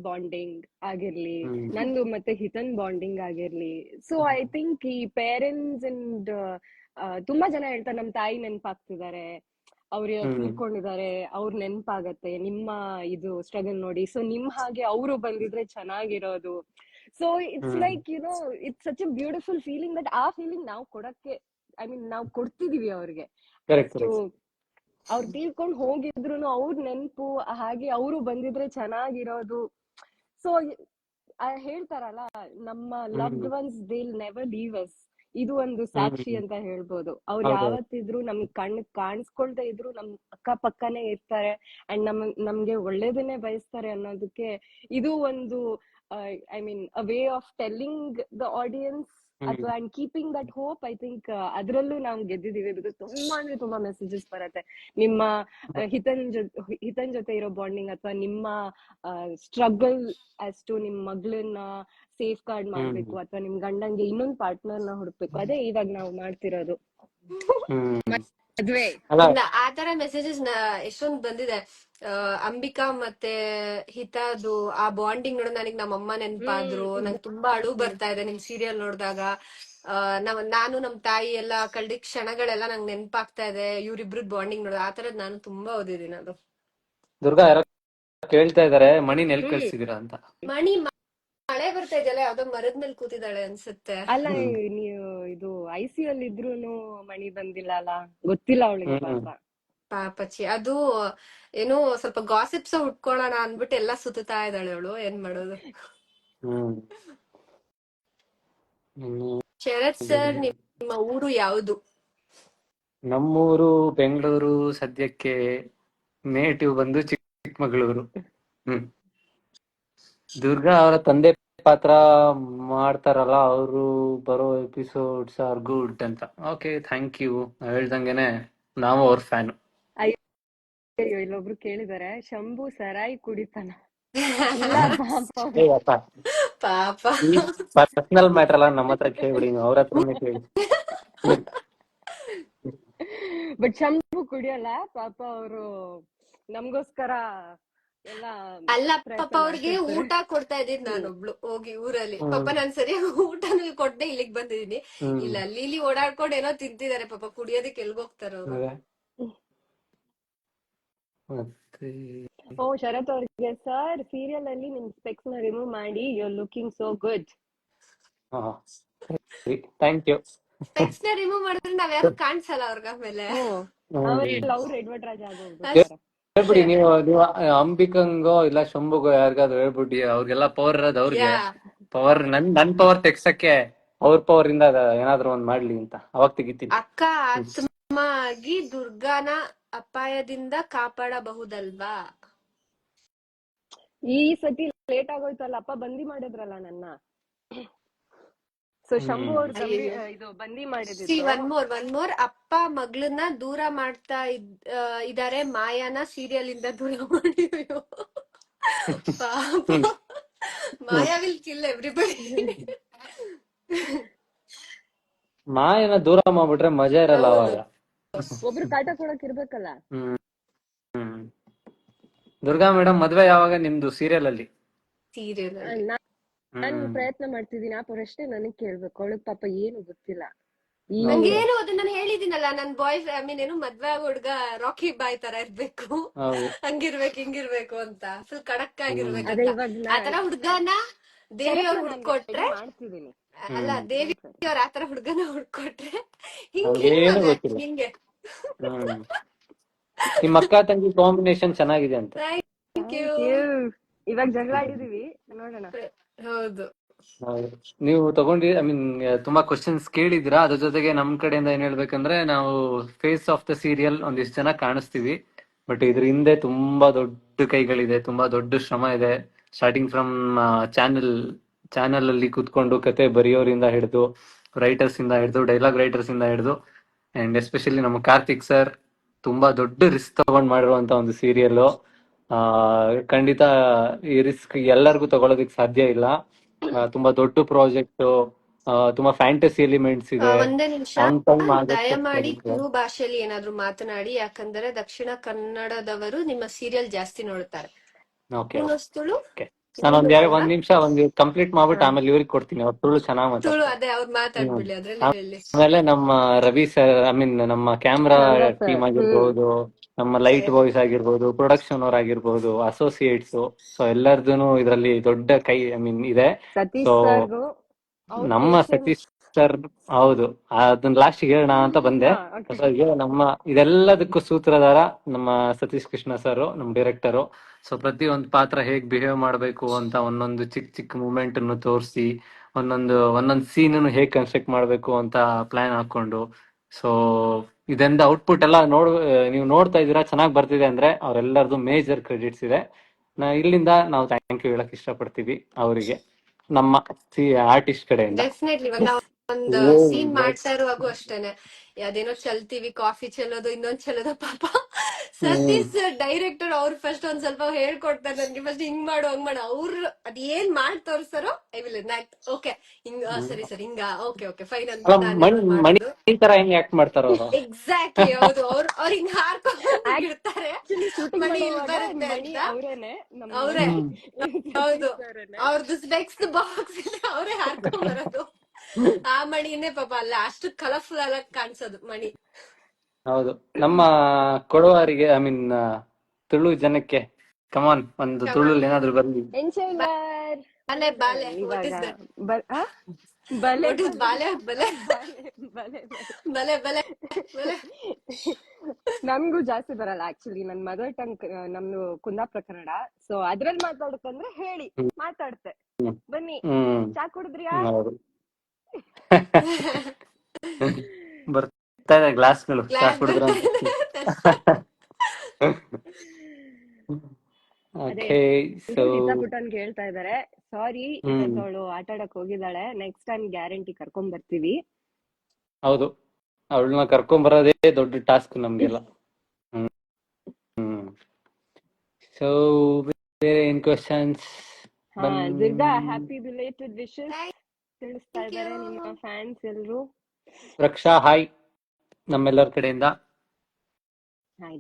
ಬಾಂಡಿಂಗ್ ಆಗಿರ್ಲಿ ನಂದು ಮತ್ತೆ ಹಿತನ್ ಬಾಂಡಿಂಗ್ ಆಗಿರ್ಲಿ. ಸೊ ಐ ಥಿಂಕ್ ಈ ಪೇರೆಂಟ್ಸ್ ಅಂಡ್ ತುಂಬಾ ಜನ ಹೇಳ್ತಾರೆ ನಮ್ ತಾಯಿ ನೆನಪಾಗ್ತಿದ್ದಾರೆ. ಅವ್ರು ಉಳ್ಕೊಂಡಿದ್ದಾರೆ ಅವ್ರ್ ನೆನ್ಪಾಗತ್ತೆ. ನಿಮ್ಮ ಇದು ಸ್ಟ್ರಗಲ್ ನೋಡಿ. ಸೊ ನಿಮ್ ಹಾಗೆ ಅವರು ಬಂದಿದ್ರೆ ಚೆನ್ನಾಗಿರೋದು. So it's. Like you know it's such a beautiful feeling that ಆ ಫೀಲಿಂಗ್ ನಾವು ಕೊಡಕ್ಕೆ ಐ ಮೀನ್ ನಾವು ಕೊಡ್ತಿದೀವಿ ಅವ್ರಿಗೆ. ಅವ್ರು ತೀರ್ಕೊಂಡು ಹೋಗಿದ್ರು ಅವ್ರ ನೆನಪು ಹಾಗೆ ಅವರು ಬಂದಿದ್ರೆ ಚೆನ್ನಾಗಿರೋದು. ಸೊ ಹೇಳ್ತಾರಲ್ಲ ನಮ್ಮ loved ones will never leave us ಇದು ಒಂದು ಸಾಕ್ಷಿ ಅಂತ ಹೇಳ್ಬೋದು ಅವ್ರು ಯಾವತ್ತಿದ್ರೂ ನಮ್ ಕಣ್ ಕಾಣಿಸ್ಕೊಳ್ದೆ ಇದ್ರು ನಮ್ ಅಕ್ಕ ಪಕ್ಕನೆ ಇರ್ತಾರೆ ಅಂಡ್ ನಮ್ ನಮ್ಗೆ ಒಳ್ಳೇದನ್ನೇ ಬಯಸ್ತಾರೆ ಅನ್ನೋದಕ್ಕೆ ಇದು ಒಂದು I mean a way of telling the audience. ಅಥವಾ and keeping that hope I think ಅದ್ರಲ್ಲೂ ನಾವು ಗೆದ್ದಿದೀವಿ ಬಿಕಾಸ್ ತುಂಬಾ ಅಂದ್ರೆ ತುಂಬಾ ಮೆಸೇಜಸ್ ಬರುತ್ತೆ. ನಿಮ್ಮ ಹಿತನ್ ಜೊತೆ ಹಿತನ್ ಜೊತೆ ಇರೋ ಬಾಂಡಿಂಗ್ ಅಥವಾ ನಿಮ್ಮ ಸ್ಟ್ರಗಲ್ ಅಸ್ ಟು ನಿಮ್ ಮಗಳನ್ನ ಸೇಫ್ ಗಾರ್ಡ್ ಮಾಡ್ಬೇಕು ಅಥವಾ ನಿಮ್ ಗಂಡಂಗೆ ಇನ್ನೊಂದ್ ಪಾರ್ಟ್ನರ್ನ ಹುಡುಕ್ಬೇಕು. ಅದೇ ಇವಾಗ ನಾವು ಮಾಡ್ತಿರೋದು. ಮದ್ವೆ ಆತರ ಮೆಸೇಜಸ್ ಎಷ್ಟೊಂದ್ ಬಂದಿದೆ. ಆ, ಅಂಬಿಕಾ ಮತ್ತೆ ಹಿತಾದು ಆ ಬಾಂಡಿಂಗ್ ನೋಡ ನನಗ್ ನಮ್ಮ ಅಮ್ಮ ನೆನ್ಪಾದ್ರು ನಂಗೆ ತುಂಬಾ ಅಳು ಬರ್ತಾ ಇದೆ ನಿಮ್ ಸೀರಿಯಲ್ ನೋಡಿದಾಗ. ಆ, ನಾವ್ ನಾನು ನಮ್ ತಾಯಿ ಎಲ್ಲ ಕಳ್ದಿ ಕ್ಷಣಗಳೆಲ್ಲ ನಂಗೆ ನೆನ್ಪಾಗ್ತಾ ಇದೆ. ಇವ್ರಿಬ್ರದ್ ಬಾಂಡಿಂಗ್ ನೋಡ. ಆತರದ್ ತರದ್ ನಾನು ತುಂಬಾ ಓದಿದೀನಿ ಅದು. ದುರ್ಗಾ ಯಾರೋ ಕೇಳ್ತಾ ಇದಾರೆ ಮಣಿ ನೆಲ್. ಕಳ್ಸಿದೀರಾ ಅಂತ. ಮಣಿ ಮಳೆ ಬರ್ತಾ ಇದೆಯಲ್ಲ ಯಾವ್ದೋ ಮರದ ಮೇಲೆ ಕೂತಿದ್ದಾಳೆ ಅನ್ಸುತ್ತೆ. ಅಲ್ಲ. ನೀವು ಇದು ಐ ಸಿ ಅಲ್ಲಿ ಇದ್ರೂನು ಮಣಿ ಬಂದಿಲ್ಲ ಅಲ್ಲ ಗೊತ್ತಿಲ್ಲ ಅವಳಿಗೆ. ಪಾಪ ಪಾಪಚ್ಚಿ ಅದು ಏನೋ ಸ್ವಲ್ಪ ಗಾಸಿಪ್ಸ್ ಉಟ್ಕೊಳ್ಳೋಣ ಅನ್ಬಿಟ್ಟು ಎಲ್ಲ ಸುತ್ತಾ ಇದ್ದಾಳೆ ಅವಳು ಏನ್ ಮಾಡೋದು. ಶರತ್ ಸರ್ ನಿಮ್ಮ ಊರು ಯಾವುದು? ನಮ್ಮೂರು ಬೆಂಗಳೂರು ಸದ್ಯಕ್ಕೆ ನೇಟಿವ್ ಬಂದು ಚಿಕ್ಕಮಗಳೂರು. ಹ್ಮ್. ದುರ್ಗಾ ಅವರ ತಂದೆ ಪಾತ್ರ ಮಾಡ್ತಾರಲ್ಲ ಅವರು ಬರೋ ಎಪಿಸೋಡ್ಸ್ ಆರ್ ಗುಡ್ ಅಂತ. ಓಕೆ ಥ್ಯಾಂಕ್ ಯು ಹೇಳ್ದಂಗೆನೆ ನಾವು ಅವ್ರ ಫ್ಯಾನ್ ಅಯ್ಯೋ ಇಲ್ಲೊಬ್ರು ಕೇಳಿದಾರೆ ಶಂಭು ಸರಾಯಿ ಕುಡಿತಾನ. ಪಾಪ. ಪರ್ಸನಲ್ ಮ್ಯಾಟರ್ ಅಲ್ಲ ನಮ್ಮ ಹತ್ರ ಕೇಳ್ಬಿಡಿ ನೀವು ಅವ್ರ ಹತ್ರನೇ ಕೇಳಿ. ಬಟ್ ಶಂಭು ಕುಡಿಯಲ್ಲ ಪಾಪ ಅವರು ನಮ್ಗೋಸ್ಕರ ಅಲ್ಲ ಪಾಪ ಅವ್ರಿಗೆ ಊಟ ಕೊಡ್ತಾ ಇದ್ದಿದ್ ನಾನೊಬ್ಳು. ಹೋಗಿ ಊರಲ್ಲಿ. ಪಾಪ ನಾನ್ ಸರಿ ಊಟನು ಕೊಡ್ದೆ ಇಲ್ಲಿಗ್ ಬಂದಿದೀನಿ ಇಲ್ಲ ಅಲ್ಲಿ ಇಲ್ಲಿ ಓಡಾಡ್ಕೊಂಡು ಏನೋ ತಿಂತಿದಾರೆ ಪಾಪ. ಕುಡಿಯೋದಕ್ಕೆ ಎಲ್ಗೋಗ್ತಾರ ಅವ್ರು. ಓ ಶರತ್ ಅವ್ರಿಗೆ ಸರ್ ಸೀರಿಯಲ್ ಅಲ್ಲಿ ನಿಮ್ ಸ್ಪೆಕ್ಸ್ನ ರಿಮೂವ್ ಮಾಡಿ ಯು ಲುಕಿಂಗ್ ಸೋ ಗುಡ್ ಹಾ. ಥ್ಯಾಂಕ್ ಯು ಸ್ಪೆಕ್ಸ್ನ ರಿಮೂವ್ ಮಾಡಿದ್ರೆ ನಾವ್ ಯಾರು ಕಾಣಿಸಲ್ಲ ಅವ್ರಿಗೆ ಆಮೇಲೆ ಅವ್ರು ಎಡ್ವರ್ಡ್ ರಾಜ ಆಗೋಗ್ಬಿಡ್ತಾರೆ ಹೇಳ್ಬಿಡಿ ನೀವು ನೀವು ಅಂಬಿಕಂಗೋ ಇಲ್ಲ ಶಂಭುಗೋ ಯಾರಿಗಾದ್ರು ಹೇಳ್ಬಿಡಿ ಅವ್ರಿಗೆಲ್ಲ ಪವರ್ ಇರೋದು ಅವ್ರಿಗೆ. ಪವರ್ ನನ್ ನನ್ ಪವರ್ ತೆಗ್ಸಕ್ಕೆ ಅವ್ರ ಪವರ್ ಇಂದ ಅದ ಏನಾದ್ರು ಒಂದ್ ಮಾಡ್ಲಿ ಅಂತ. ಅವಾಗ ತೆಗಿತೀನಿ. ಅಕ್ಕ ಆತ್ಮ ಆಗಿ ದುರ್ಗಾನ ಅಪಾಯದಿಂದ ಕಾಪಾಡಬಹುದಲ್ವಾ? ಈ ಸತಿ ಲೇಟ್ ಆಗೋಯ್ತಲ್ಲ ಅಪ್ಪ ಬಂದಿ ಮಾಡಿದ್ರಲ್ಲ ನನ್ನ. ಸೊ ಶಂಭು ಅವ್ರು. ಇದು ಬಂದಿ ಸಿ ಮಾಡಿದ್ರು ಒನ್ ಮೋರ್ ಒನ್ ಮೋರ್ ಅಪ್ಪ ಮಗಳನ್ನ ದೂರ ಮಾಡ್ತಾ ಇದ್ದಾರೆ ಆ, ಇದಾರೆ. ಮಾಯಾನ ಸೀರಿಯಲ್ ಇಂದ ದೂರ ಮಾಡಿ ಮಾಯಾ ವಿಲ್ ಕಿಲ್ ಎವ್ರಿಬಡಿ ಮಾಯನ ದೂರ ಮಾಡ್ಬಿಟ್ರೆ ಮಜಾ ಇರಲ್ಲ ಅವಾಗ. ಒಬ್ರು ಕಾಟ ಕೊಡಕ್ ಇರ್ಬೇಕಲ್ಲ. ದುರ್ಗಾ ಮೇಡಮ್ ಮದ್ವೆ ಯಾವಾಗ ನಿಮ್ದು ಸೀರಿಯಲ್ ಅಲ್ಲಿ ಸೀರಿಯಲ್ ನಾನ್ ಪ್ರಯತ್ನ ಮಾಡ್ತಿದೀನಿ ಆ ಪ್ರಶ್ನೆ ನನಗ್ ಕೇಳ್ಬೇಕು. ಅವಳಗ್ ಪಾಪ ಏನು ಗೊತ್ತಿಲ್ಲ. ನಂಗೇನು ನಂಗೆ ಏನು ಅದು ನಾನು ಹೇಳಿದಿನಲ್ಲ ನನ್ ಬಾಯ್ ಐ ಮೀನ್ ಏನು ಮದ್ವೆ ಆಗೋ ಹುಡ್ಗ ರಾಕಿ ಬಾಯ್ ತರ ಇರ್ಬೇಕು. ಹಂಗಿರ್ಬೇಕು ಹಿಂಗಿರ್ಬೇಕು ಅಂತ. ಫುಲ್ ಕಡಕ್ ಆಗಿರ್ಬೇಕು ಆತರ ಹುಡ್ಗನ ದೇವಿ ಅವ್ರ ಹುಡ್ಕೊಟ್ರೆ ಅಲ್ಲ. ದೇವಿ ಅವ್ರ ಆತರ ಹುಡ್ಗನ ಹುಡ್ಕೊಟ್ರೆ ಹಿಂಗೆ. ಹಿಂಗೆ. ಹ್ಮ್. ನಿಮ್ ಅಕ್ಕ ತಂಗಿ ಕಾಂಬಿನೇಷನ್ ಚೆನ್ನಾಗಿದೆ ಅಂತ. ಥ್ಯಾಂಕ್ ಯು ಇವಾಗ ಜಗಳ ಆಡಿದೀವಿ. ನೋಡೋಣ. ಹೌದು. ನೀವು ತಗೊಂಡಿ ಐ ಮೀನ್ ತುಂಬಾ ಕ್ವಶನ್ಸ್ ಕೇಳಿದಿರಾ ಅದ್ರ ಜೊತೆಗೆ ನಮ್ ಕಡೆಯಿಂದ ಏನ್ ಹೇಳ್ಬೇಕಂದ್ರೆ, ನಾವು ಫೇಸ್ ಆಫ್ ದ ಸೀರಿಯಲ್ ಒಂದಿಷ್ಟು ಜನ ಕಾಣಿಸ್ತೀವಿ. ಬಟ್ ಇದ್ರ ಹಿಂದೆ ತುಂಬಾ ದೊಡ್ಡ ಕೈಗಳಿದೆ, ತುಂಬಾ ದೊಡ್ಡ ಶ್ರಮ ಇದೆ. ಸ್ಟಾರ್ಟಿಂಗ್ ಫ್ರಮ್ ಚಾನೆಲ್ ಚಾನೆಲ್ ಅಲ್ಲಿ ಕುತ್ಕೊಂಡು ಕತೆ ಬರೆಯೋರಿಂದ ಹಿಡಿದು ರೈಟರ್ಸ್ ಇಂದ ಹಿಡಿದು ಡೈಲಾಗ್ ರೈಟರ್ಸ್ ಇಂದ ಹಿಡಿದು ಅಂಡ್ ಎಸ್ಪೆಷಲಿ ನಮ್ಮ ಕಾರ್ತಿಕ್ ಸರ್ ತುಂಬಾ ದೊಡ್ಡ ರಿಸ್ಕ್ ತಗೊಂಡ್ ಮಾಡಿರುವಂತ ಒಂದು ಸೀರಿಯಲ್ ಆ ಖಂಡಿತ ಈ ರಿಸ್ಕ್ ಎಲ್ಲರಿಗೂ ತಗೊಳೋದಕ್ಕೆ ಸಾಧ್ಯ ಇಲ್ಲ. ಆ, ತುಂಬಾ ದೊಡ್ಡ ಪ್ರಾಜೆಕ್ಟ್ ತುಂಬಾ ಫ್ಯಾಂಟಸಿ ಎಲಿಮೆಂಟ್ಸ್ ಆ, ಇದೆ. ಒಂದೇ ನಿಮಿಷ. ಆನ್ ಟೈಮ್ ಆಗಕ್ಕೆ ದಯಮಾಡಿ. ತುಳು ಭಾಷೆಯಲ್ಲಿ ಏನಾದ್ರು ಮಾತನಾಡಿ ಯಾಕಂದ್ರೆ ದಕ್ಷಿಣ ಕನ್ನಡದವರು ನಿಮ್ಮ ಸೀರಿಯಲ್ ಜಾಸ್ತಿ ನೋಡ್ತಾರೆ. ಓಕೆ ಇನ್ನೊಂದು ತುಳು ನಾನು ಒಂದ್ ಎರಡು ಒಂದ್ ನಿಮಿಷ ಒಂದ್ ಕಂಪ್ಲೀಟ್ ಮಾಡ್ಬಿಟ್ಟು ಆಮೇಲೆ ಇವ್ರಿಗೆ ಕೊಡ್ತೀನಿ. ಅವ್ರು ತುಳು ಚೆನ್ನಾಗ್ ತುಳು ಮಾತಾಡ್ತಾರೆ ಅದೇ ಅವ್ರು ಮಾತಾಡ್ಬಿಡ್ಲಿ ಅದ್ರಲ್ಲಿ ಹೇಳಿ. ಆಮೇಲೆ ನಮ್ಮ ರವಿ ಸರ್ ಐ ಮೀನ್ ನಮ್ಮ ಕ್ಯಾಮ್ರಾ. ಟೀಮ್ ಆಗಿರ್ಬೋದು ನಮ್ಮ ಲೈಟ್ ಬಾಯ್ಸ್ ಆಗಿರ್ಬೋದು ಪ್ರೊಡಕ್ಷನ್ ಅವ್ರ ಆಗಿರ್ಬೋದು ಅಸೋಸಿಯೇಟ್ಸ್ ಸೊ ಎಲ್ಲರದೂನು ಇದರಲ್ಲಿ ದೊಡ್ಡ ಕೈ ಐ ಮೀನ್ ಇದೆ. ಸೊ ನಮ್ಮ ಸತೀಶ್ ಸರ್ ಹೌದು. ಅದನ್ನ ಲಾಸ್ಟ್ ಹೇಳೋಣ ಅಂತ ಬಂದೆ. ನಮ್ಮ ಇದೆಲ್ಲದಕ್ಕೂ ಸೂತ್ರಧಾರ ನಮ್ಮ ಸತೀಶ್ ಕೃಷ್ಣ ಸರ್ ನಮ್ಮ ಡೈರೆಕ್ಟರ್ ಸೊ ಪ್ರತಿ ಒಂದು ಪಾತ್ರ ಹೇಗ್ ಬಿಹೇವ್ ಮಾಡ್ಬೇಕು ಅಂತ ಒಂದೊಂದು ಚಿಕ್ಕ ಚಿಕ್ಕ ಮೂಮೆಂಟ್ ಅನ್ನು ತೋರಿಸಿ ಒಂದೊಂದು ಒಂದೊಂದು ಸೀನ್ ಹೇಗ್ ಕನ್ಸ್ಟ್ರಕ್ಟ್ ಮಾಡ್ಬೇಕು ಅಂತ ಪ್ಲಾನ್ ಹಾಕೊಂಡು ಸೊ ಇದರಿಂದ ಔಟ್ಪುಟ್ ಎಲ್ಲ ನೋಡ್, ನೀವು ನೋಡ್ತಾ ಇದ್ದೀರಾ, ಚೆನ್ನಾಗಿ ಬರ್ತಿದೆ ಅಂದ್ರೆ ಅವ್ರೆಲ್ಲರದು ಮೇಜರ್ ಕ್ರೆಡಿಟ್ಸ್ ಇದೆ. ನಾ, ಇಲ್ಲಿಂದ ನಾವು ಥ್ಯಾಂಕ್ ಯು ಹೇಳಕ್ ಇಷ್ಟಪಡ್ತೀವಿ ಅವರಿಗೆ. ನಮ್ಮ ಆರ್ಟಿಸ್ಟ್ ಕಡೆಯಿಂದ. ಒಂದು ಸೀನ್. ಮಾಡ್ತಾ ಇರುವಾಗೂ ಅಷ್ಟೇನೆ. ಅದೇನೋ ಚಲ್ತೀವಿ ಕಾಫಿ ಚೆಲ್ಲೋದು ಇನ್ನೊಂದ್ ಚೆಲ್ಲೋದ ಪಾಪ. ಸತೀಶ್ ಡೈರೆಕ್ಟರ್ ಅವ್ರು ಫಸ್ಟ್ ಒಂದ್ ಸ್ವಲ್ಪ ಹೇಳ್ಕೊಡ್ತಾರೆ ನನ್ಗೆ. ಫಸ್ಟ್ ಹಿಂಗ್ ಮಾಡು ಹಂಗ್ ಮಾಡು. ಅವ್ರು ಅದ್ ಏನ್ ಮಾಡ್ ತೋರಿಸ್ತಾರೋ ಐ ವಿಲ್ ಓಕೆ ಹಿಂಗ ಸರಿ ಸರಿ. ಹಿಂಗ ಓಕೆ ಓಕೆ ಫೈನ್ ಅಂತ ಎಕ್ಸಾಕ್ಟ್ಲಿ ಹೌದು. ಅವ್ರು ಅವ್ರ ಹಿಂಗ್ ಹಾರ್ಕೊಂಡಿರ್ತಾರೆ ಮಣಿ ಇಲ್ಲಿ ಬರುತ್ತೆ ಅಂತ. ಅವರೇನೆ ನಮ್ಮ ಅವ್ರೇ. ಹೌದು. ಅವ್ರದ್ದು ಸ್ಪೆಕ್ಸ್ ಬಾಕ್ಸ್ ಅವರೇ ಹಾರ್ಕೊಂಡ್ ಬರೋದು. ಆ ಮಣಿನೇ ಪಾಪ ಅಲ್ಲ ಅಷ್ಟು ಕಲರ್ಫುಲ್ ಆಗಿ ಕಾಣಿಸೋದು ಮಣಿ. ಹೌದು. ನಮ್ಮ ಕೊಡುವರಿಗೆ ಐ ಮೀನ್ ತುಳು ಜನಕ್ಕೆ ಕಮಾನ್ ಒಂದು ತುಳು ಏನಾದ್ರೂ ಏನಾದ್ರು ಬರ್ಲಿ ಎನ್ಶೈಲರ್ ಬಾಲೆ ಬಾಲೆ ಬಲೆ ಬಾಲೆ. ಬಲೆ ಬಲೆ. ಬಲೆ ಬಲೆ? ನಮ್ಗೂ ಜಾಸ್ತಿ ಬರಲ್ಲ ಆಕ್ಚುಲಿ ನನ್ ಮದರ್ ಟಂಗ್ ನಮ್ದು ಕುಂದಾಪುರ ಕನ್ನಡ. ಸೊ ಅದ್ರಲ್ಲಿ ಮಾತಾಡ್ಕಂದ್ರೆ ಹೇಳಿ ಮಾತಾಡ್ತೆ. ಬನ್ನಿ. ಚಾ ಕುಡಿದ್ರಿಯಾ? ಬರ್ತಾ ಇದೆ ಗ್ಲಾಸ್ಗಳು ಗ್ಲಾಸ್ ಕುಡಿದ್ರ ಓಕೆ ಸೊ ಕೇಳ್ತಾ ಇದಾರೆ. ಸಾರಿ. ಅವಳು ಆಟ ಆಡಕ್ ಹೋಗಿದ್ದಾಳೆ. ನೆಕ್ಸ್ಟ್ ಟೈಮ್ ಗ್ಯಾರಂಟಿ ಕರ್ಕೊಂಡ್ ಬರ್ತೀವಿ. ಹೌದು. ಅವಳನ್ನ ಕರ್ಕೊಂಡ್ ಬರೋದೇ ದೊಡ್ಡ ಟಾಸ್ಕ್ ನಮ್ಗೆಲ್ಲ. ಸೊ ಬೇರೆ ಏನ್ ಕ್ವಶನ್ಸ್ ಹಾ ಹ್ಯಾಪಿ ಬಿಲೇಟೆಡ್ ವಿಶಸ್ ತಿಳಿಸ್ತಾ ಇದ್ದಾರೆ ನಿಮ್ಮ ಫ್ಯಾನ್ಸ್ ಎಲ್ರು. ರಕ್ಷಾ ಹಾಯ್ ನಮ್ಮೆಲ್ಲರ ಕಡೆಯಿಂದ. ಹಾಯ್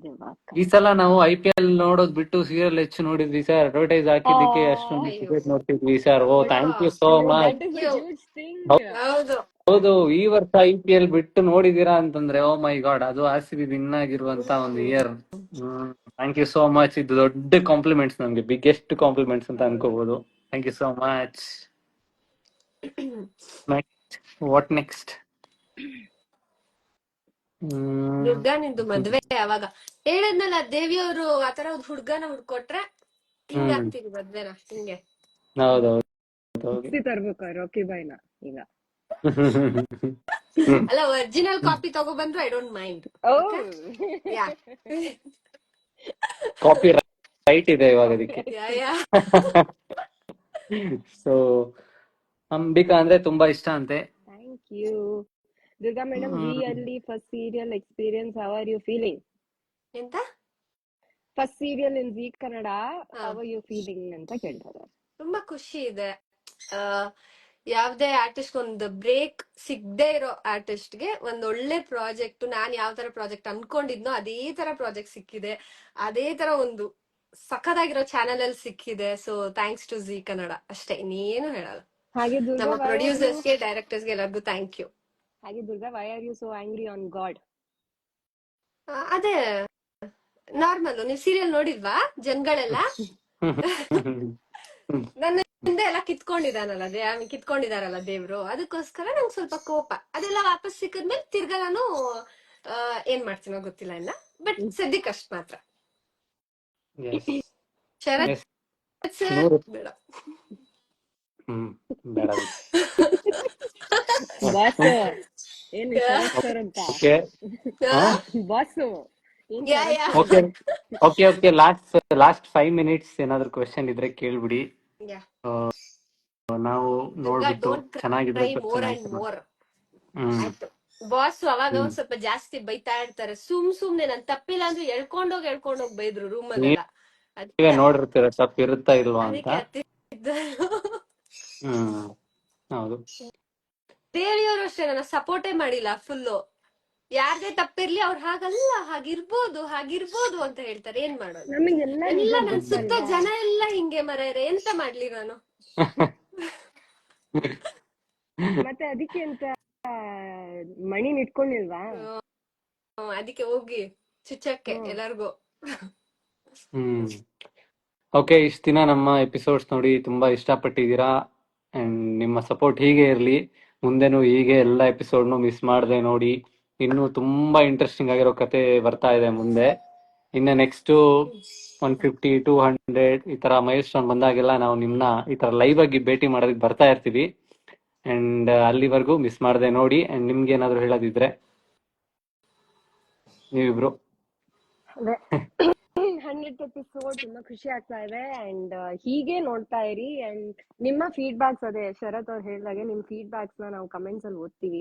ಈ ಸಲ ನಾವು ಐ ಪಿ ಎಲ್ ನೋಡೋದ್ ಬಿಟ್ಟು ಸೀರಿಯಲ್ ಹೆಚ್ಚು ನೋಡಿದ್ವಿ ಸರ್ ಅಡ್ವರ್ಟೈಸ್ ಹಾಕಿದ್ದಕ್ಕೆ Oh. ಅಷ್ಟೊಂದು ನೋಡ್ತಿದ್ವಿ sir oh thank you so much ಹೌದು. ಹೌದು. ಈ ವರ್ಷ ಐ ಪಿ ಎಲ್ ಬಿಟ್ಟು ನೋಡಿದೀರಾ ಅಂತಂದ್ರೆ ಓ ಮೈ ಗಾಡ್ ಅದು ಆರ್ ಸಿ ಬಿ ವಿನ್ ಆಗಿರುವಂತ ಒಂದು year thank you so much ಇದು ದೊಡ್ಡ ಕಾಂಪ್ಲಿಮೆಂಟ್ಸ್ ನಮ್ಗೆ ಬಿಗ್ಗೆಸ್ಟ್ ಕಾಂಪ್ಲಿಮೆಂಟ್ಸ್ ಅಂತ ಅನ್ಕೋಬಹುದು thank you so much next what next Durga ನಿಂದು ಮದ್ವೆ ಯಾವಾಗ? ಹೇಳದ್ನಲ್ಲ ದೇವಿಯವರು ಆತರ ಒಂದು ಹುಡ್ಗನ ಹುಡ್ಕೊಟ್ರೆ ಹಿಂಗ ಹ್ಮ್. ಆಗ್ತೀವಿ ಮದ್ವೆನ ಹಿಂಗೆ ಹೌದೌದು ಸಿಕ್ಸಿ ತರ್ಬೇಕು ರಾಕಿ ಬಾಯ್ನ ಈಗ. ಅಲ್ಲ original copy ತಗೊಬಂದ್ರು I don't mind oh. Yeah copyright ಇದೆ ಇವಾಗ ಅದಕ್ಕೆ. ಯಾ ಯಾ ಸೊ ಅಂಬಿಕಾ ಅಂದ್ರೆ ತುಂಬಾ ಇಷ್ಟ ಅಂತೆ. Thank you. Durga madam we ಅಲ್ಲಿ first serial experience how are you feeling? ಎಂತ? First serial in Zee Kannada ಹಾ. ಹೌ ಆರ್ ಯು ಫೀಲಿಂಗ್ ಅಂತ ಕೇಳ್ತಾರೆ. ತುಂಬಾ ಖುಷಿ ಇದೆ. ಆ ಯಾವ್ದೇ ಆರ್ಟಿಸ್ಟ್ ಒಂದು ಬ್ರೇಕ್ ಸಿಗದೆ ಇರೋ ಆರ್ಟಿಸ್ಟ್ಗೆ ಒಂದ್ ಒಳ್ಳೆ ಪ್ರಾಜೆಕ್ಟ್ ನಾನ್ ಯಾವ ತರ ಪ್ರಾಜೆಕ್ಟ್ ಅನ್ಕೊಂಡಿದ್ನೋ ಅದೇ ತರ ಪ್ರಾಜೆಕ್ಟ್ ಸಿಕ್ಕಿದೆ. ಅದೇ ತರ ಒಂದು ಸಖತ್ತಾಗಿರೋ ಚಾನೆಲ್ ಅಲ್ಲಿ ಸಿಕ್ಕಿದೆ. So thanks to Zee Kannada. ಅಷ್ಟೇ ಇನ್ನೇನು ಹೇಳಲ್ಲ. ಹಾಗೆ ದುರ್ಗಾ ನಮ್ಮ why are you- ಪ್ರೊಡ್ಯೂಸರ್ಸ್ಗೆ ಡೈರೆಕ್ಟರ್ಸ್ಗೆ ಎಲ್ಲರಿಗೂ ಥ್ಯಾಂಕ್ ಯು ಹಾಗೆ Durga why are you so angry on God ಅದೇ ನಾರ್ಮಲ್ ನೀವು ಸೀರಿಯಲ್ ನೋಡಿದ್ವಾ ಜನಗಳೆಲ್ಲ? ನನ್ನ ಹಿಂದೆ ಎಲ್ಲ ಕಿತ್ಕೊಂಡಿದಾನಲ್ಲ ದೇ ಕಿತ್ಕೊಂಡಿದಾರಲ್ಲ ದೇವ್ರು. ಅದಕ್ಕೋಸ್ಕರ ನಂಗೆ ಸ್ವಲ್ಪ ಕೋಪ. ಅದೆಲ್ಲ ವಾಪಸ್ ಸಿಕ್ಕದ್ಮೇಲೆ ತಿರ್ಗಾ ನಾನು ಆ, ಏನ್ ಮಾಡ್ತೀನೋ ಗೊತ್ತಿಲ್ಲ ಇಲ್ಲ ಬಟ್ ಸದ್ಯಕ್ಕೆ ಅಷ್ಟ್ ಮಾತ್ರ. ಶರತ್ Yes. ಬೇಡ. ಹ್ಮ್ ಬೇಡ ಬಾಸ್ ಏನ್ ಸರ್ ಅಂತ? Okay boss yeah yeah okay okay okay last last five minutes ಏನಾದ್ರು ಕ್ವೆಶನ್ ಇದ್ರೆ ಕೇಳ್ಬಿಡಿ. ಯಾ ನಾವು ನೋಡ್ಬಿಟ್ಟು ಚೆನ್ನಾಗಿದ್ರೆ ಬಾಸ್ ಅವಾಗ ಒಂದ್ ಸ್ವಲ್ಪ ಜಾಸ್ತಿ ಬೈತಾ ಇರ್ತಾರೆ. ಸುಮ್ ಸುಮ್ನೆ ನನ್ ತಪ್ಪಿಲ್ಲ ಅಂದ್ರೆ ಎಳ್ಕೊಂಡೋಗ್ ಎಳ್ಕೊಂಡೋಗ್ ಬೈದ್ರು ರೂಮ್ ಅಲ್ಲಿ ನೋಡಿರ್ತೀರ ತಪ್ಪು ಇರುತ್ತಾ ಇಲ್ವಾ ಅಂತ? ಹ್ಮ್ ಹೌದು. ಬೇರೆಯವರು ಅಷ್ಟೇ ನನ್ನ ಸಪೋರ್ಟೇ ಮಾಡಿಲ್ಲ ಫುಲ್ಲು ಯಾರ್ದೇ ತಪ್ಪಿರ್ಲಿ ಅವ್ರು ಹಾಗಲ್ಲ ಹಾಗಿರ್ಬೋದು ಹಾಗಿರ್ಬೋದು ಅಂತ ಹೇಳ್ತಾರೆ. ಏನ್ ಮಾಡೋದು? ನಮಗೆಲ್ಲ ಎಲ್ಲ ನನ್ ಸುತ್ತ ಜನ ಎಲ್ಲ ಹಿಂಗೆ ಮರ ಎಂತ ಮಾಡ್ಲಿ ನಾನು? ಮತ್ತೆ ಅದಕ್ಕೆ ಅಂತ ಮಣಿ ಇಟ್ಕೊಂಡಿಲ್ವಾ? ಹ್ಮ್, ಅದಕ್ಕೆ ಹೋಗಿ ಚುಚ್ಚಕ್ಕೆ ಎಲ್ಲರಿಗೂ. ಹ್ಮ್. ಓಕೆ ಇಷ್ಟ ದಿನ ನಮ್ಮ ಎಪಿಸೋಡ್ಸ್ ನೋಡಿ ತುಂಬಾ ಇಷ್ಟಪಟ್ಟಿದ್ದೀರಾ. ಅಂಡ್ ನಿಮ್ಮ ಸಪೋರ್ಟ್ ಹೀಗೆ ಇರಲಿ. ಮುಂದೆನೂ ಹೀಗೆ ಎಲ್ಲ ಎಪಿಸೋಡ್ನು ಮಿಸ್ ಮಾಡದೆ ನೋಡಿ. ಇನ್ನು ತುಂಬಾ ಇಂಟ್ರೆಸ್ಟಿಂಗ್ ಆಗಿರೋ ಕತೆ ಬರ್ತಾ ಇದೆ ಮುಂದೆ. ಇನ್ನು next one fifty two hundred ಈ ತರ ಮೈಲ್ ಸ್ಟೋನ್ ಬಂದಾಗೆಲ್ಲ ನಾವು ನಿಮ್ನ ಈ ತರ ಲೈವ್ ಆಗಿ ಭೇಟಿ ಮಾಡೋದಕ್ಕೆ ಬರ್ತಾ ಇರ್ತೀವಿ. ಅಂಡ್ ಅಲ್ಲಿವರೆಗೂ ಮಿಸ್ ಮಾಡದೆ ನೋಡಿ. ಅಂಡ್ ನಿಮ್ಗೆ ಏನಾದ್ರು ಹೇಳೋದಿದ್ರೆ ನೀವಿಬ್ರು. ಹಂಡ್ರೆಡ್ ಎಪಿಸೋಡ್ ತುಂಬಾ ಖುಷಿ ಆಗ್ತಾ ಇದೆ ಅಂಡ್ ಹೀಗೆ ನೋಡ್ತಾ ಇರಿ ಅಂಡ್ ನಿಮ್ಮ ಫೀಡ್ಬ್ಯಾಕ್ಸ್ ಅದೇ, ಶರತ್ ಅವ್ರು ಹೇಳಿದಾಗೆ ನಿಮ್ ಫೀಡ್ಬ್ಯಾಕ್ಸ್ನ ನಾವು ಕಮೆಂಟ್ಸ್ ಅಲ್ಲಿ ಓದ್ತೀವಿ.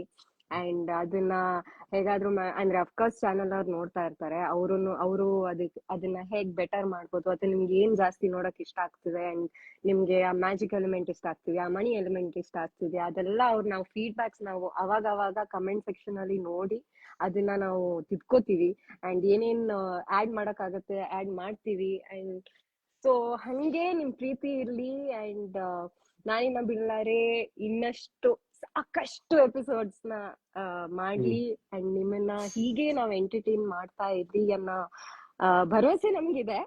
ಅಂಡ್ ಅದನ್ನ ಹೇಗಾದ್ರೂ ಅಂದ್ರೆ ಅಫ್ಕೋರ್ಸ್ ಚಾನಲ್ ಅವ್ರು ನೋಡ್ತಾ ಇರ್ತಾರೆ. ಅವರು ಅವರು ಅದಕ್ಕೆ ಅದನ್ನ ಹೇಗ್ ಬೆಟರ್ ಮಾಡ್ಬೋದು ಅಥವಾ ನಿಮ್ಗೆ ಏನ್ ಜಾಸ್ತಿ ನೋಡಕ್ ಇಷ್ಟ ಆಗ್ತಿದೆ ಅಂಡ್ ನಿಮ್ಗೆ ಆ ಮ್ಯಾಜಿಕ್ ಎಲಿಮೆಂಟ್ ಇಷ್ಟ ಆಗ್ತಿದೆ, ಆ ಮನಿ ಎಲಿಮೆಂಟ್ ಇಷ್ಟ ಆಗ್ತಿದೆ, ಅದೆಲ್ಲ ಅವ್ರು ನಾವು ಫೀಡ್ಬ್ಯಾಕ್ಸ್ ನಾವು ಅವಾಗ ಅವಾಗ ಕಮೆಂಟ್ ಸೆಕ್ಷನ್ ಅಲ್ಲಿ ನೋಡಿ ಅದನ್ನ ನಾವು ತಿದ್ಕೋತೀವಿ ಅಂಡ್ ಏನೇನ್ ಆಡ್ ಮಾಡಕ್ಕಾಗತ್ತೆ ಆಡ್ ಮಾಡ್ತೀವಿ ಅಂಡ್ ಸೊ ಹಂಗೆ ನಿಮ್ ಪ್ರೀತಿ ಇರ್ಲಿ ಅಂಡ್ ನಾನಿನ್ನ ಬಿಡ್ಲಾರೆ ಇನ್ನಷ್ಟು ಸಾಕಷ್ಟು ಎಪಿಸೋಡ್ಸ್ನ ಮಾಡ್ಲಿ ಅಂಡ್ ನಿಮ್ಮನ್ನ ಹೀಗೆ ನಾವ್ ಎಂಟರ್ಟೈನ್ ಮಾಡ್ತಾ ಇದ್ವಿ ಅನ್ನೋ ಆ, ಭರವಸೆ ನಮ್ಗಿದೆ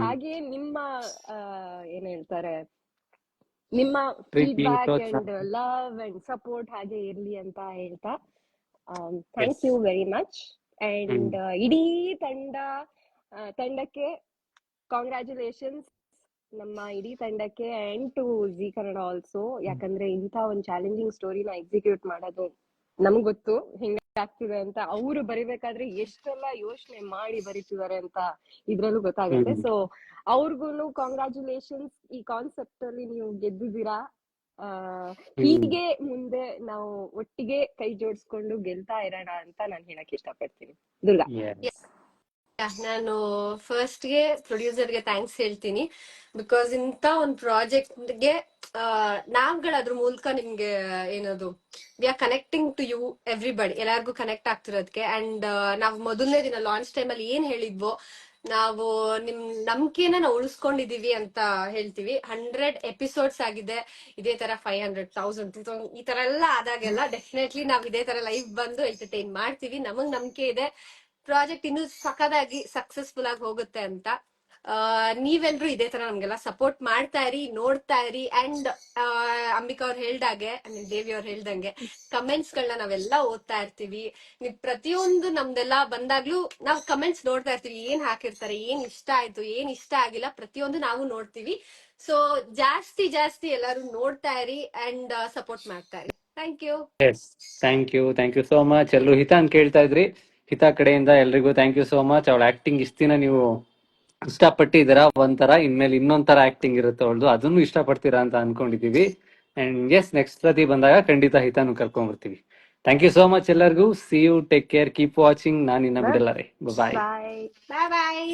ಹಾಗೆ ನಿಮ್ಮ ಆ, ಏನ್ ಹೇಳ್ತಾರೆ ನಿಮ್ಮ feedback. And love and support ಹಾಗೆ ಇರ್ಲಿ ಅಂತ ಹೇಳ್ತಾ thank you very much and ಇಡೀ ತಂಡ ತಂಡಕ್ಕೆ ಕಾಂಗ್ರ್ಯಾಚುಲೇಷನ್ಸ್ ನಮ್ಮ ಇಡೀ ತಂಡಕ್ಕೆ and to Zee Kannada also ಯಾಕಂದ್ರೆ ಇಂಥ ಒಂದು ಚಾಲೆಂಜಿಂಗ್ ಸ್ಟೋರಿನ ಎಕ್ಸಿಕ್ಯೂಟ್ ಮಾಡೋದು ನಮ್ಗೆ ಗೊತ್ತು ಹೆಂಗಾಗ್ತಿದೆ ಅಂತ. ಅವರು ಬರಿಬೇಕಾದ್ರೆ ಎಷ್ಟೆಲ್ಲ ಯೋಚನೆ ಮಾಡಿ ಬರೀತಿದ್ದಾರೆ ಅಂತ ಇದ್ರಲ್ಲೂ ಗೊತ್ತಾಗುತ್ತೆ. ಸೊ ಅವ್ರಿಗೂ ಕಾಂಗ್ರ್ಯಾಚುಲೇಷನ್ಸ್ ಈ ಕಾನ್ಸೆಪ್ಟ್ ಅಲ್ಲಿ ನೀವು ಗೆದ್ದಿದ್ದೀರಾ? ಆ, ಹೀಗೆ ಮುಂದೆ ನಾವು ಒಟ್ಟಿಗೆ ಕೈ ಜೋಡಿಸ್ಕೊಂಡು ಗೆಲ್ತಾ ಇರೋಣ ಅಂತ ನಾನು ಹೇಳಕ್ ಇಷ್ಟಪಡ್ತೀನಿ. ದುರ್ಗಾ. ನಾನು ಫಸ್ಟ್ಗೆ ಪ್ರೊಡ್ಯೂಸರ್ಗೆ ಥ್ಯಾಂಕ್ಸ್ ಹೇಳ್ತೀನಿ. ಬಿಕಾಸ್ ಇಂತ ಒಂದ್ ಪ್ರಾಜೆಕ್ಟ್ಗೆ ನಾವ್ಗಳು ಅದ್ರ ಮೂಲಕ ನಿಮ್ಗೆ ಏನದು we are connecting to you everybody ಎಲ್ಲಾರ್ಗು ಕನೆಕ್ಟ್ ಆಗ್ತಿರೋದಕ್ಕೆ ಅಂಡ್ ನಾವು ಮೊದಲನೇ ದಿನ ಲಾಂಚ್ ಟೈಮ್ ಅಲ್ಲಿ ಏನ್ ಹೇಳಿದ್ವೋ ನಾವು ನಿಮ್ ನಂಬಿಕೆನ ನಾವು ಉಳಿಸ್ಕೊಂಡಿದೀವಿ ಅಂತ ಹೇಳ್ತೀವಿ. ಹಂಡ್ರೆಡ್ ಎಪಿಸೋಡ್ಸ್ ಆಗಿದೆ. ಇದೇ ತರ five hundred thousand two thousand ಈ ತರ ಎಲ್ಲ ಆದಾಗೆಲ್ಲ ಡೆಫಿನೆಟ್ಲಿ ನಾವ್ ಇದೇ ತರ ಲೈವ್ ಬಂದು ಎಂಟರ್ಟೈನ್ ಮಾಡ್ತೀವಿ. ನಮಗ್ ನಂಬಿಕೆ ಇದೆ. ಪ್ರಾಜೆಕ್ಟ್ ಇನ್ನೂ ಸಖದಾಗಿ ಸಕ್ಸಸ್ಫುಲ್ ಆಗಿ ಹೋಗುತ್ತೆ ಅಂತ. ನೀವೆಲ್ರೂ ಇದೇ ತರ ನಮ್ಗೆಲ್ಲ ಸಪೋರ್ಟ್ ಮಾಡ್ತಾ ಇರಿ, ನೋಡ್ತಾ ಇರಿ ಅಂಡ್ ಅಂಬಿಕಾ ಅವ್ರು ಹೇಳ್ದಾಗೆ ದೇವಿ ಅವ್ರು ಹೇಳ್ದಂಗೆ ಕಮೆಂಟ್ಸ್ ಗಳನ್ನ ನಾವೆಲ್ಲ ಓದ್ತಾ ಇರ್ತೀವಿ. ನೀವ್ ಪ್ರತಿಯೊಂದು ನಮ್ದೆಲ್ಲ ಬಂದಾಗ್ಲೂ ನಾವ್ ಕಮೆಂಟ್ಸ್ ನೋಡ್ತಾ ಇರ್ತೀವಿ. ಏನ್ ಹಾಕಿರ್ತಾರೆ, ಏನ್ ಇಷ್ಟ ಆಯ್ತು, ಏನ್ ಇಷ್ಟ ಆಗಿಲ್ಲ ಪ್ರತಿಯೊಂದು ನಾವು ನೋಡ್ತೀವಿ. ಸೊ ಜಾಸ್ತಿ ಜಾಸ್ತಿ ಎಲ್ಲರೂ ನೋಡ್ತಾ ಇರಿ ಅಂಡ್ ಸಪೋರ್ಟ್ ಮಾಡ್ತಾ ಇರಿ. Thank you thank you thank you so much ಎಲ್ಲರೂ ಹಿತ ಅಂತ ಕೇಳ್ತಾ ಇದ್ರಿ. ಹಿತ ಕಡೆಯಿಂದ ಎಲ್ರಿಗೂ ಥ್ಯಾಂಕ್ ಯು ಸೋ ಮಚ್ ಅವಳ ಆಕ್ಟಿಂಗ್ ಇಷ್ಟಿನ ನೀವು ಇಷ್ಟಪಟ್ಟಿದ್ದೀರಾ? ಒಂಥರ ಇನ್ಮೇಲೆ ಇನ್ನೊಂಥರ ಆಕ್ಟಿಂಗ್ ಇರುತ್ತೆ ಅವಳದು. ಅದನ್ನು ಇಷ್ಟಪಡ್ತೀರಾ ಅಂತ ಅನ್ಕೊಂಡಿದೀವಿ ಅಂಡ್ ಎಸ್ ನೆಕ್ಸ್ಟ್ ಸತಿ ಬಂದಾಗ ಖಂಡಿತ ಹಿತಾನು ಕರ್ಕೊಂಡ್ ಬರ್ತೀವಿ ಥ್ಯಾಂಕ್ ಯು ಸೋ ಮಚ್ ಎಲ್ಲರಿಗೂ. See you take care keep watching ನಾನು ಇನ್ನ ಬಿಡಲ್ಲ ರೀ. ಬಾಯ್ ಬಾಯ್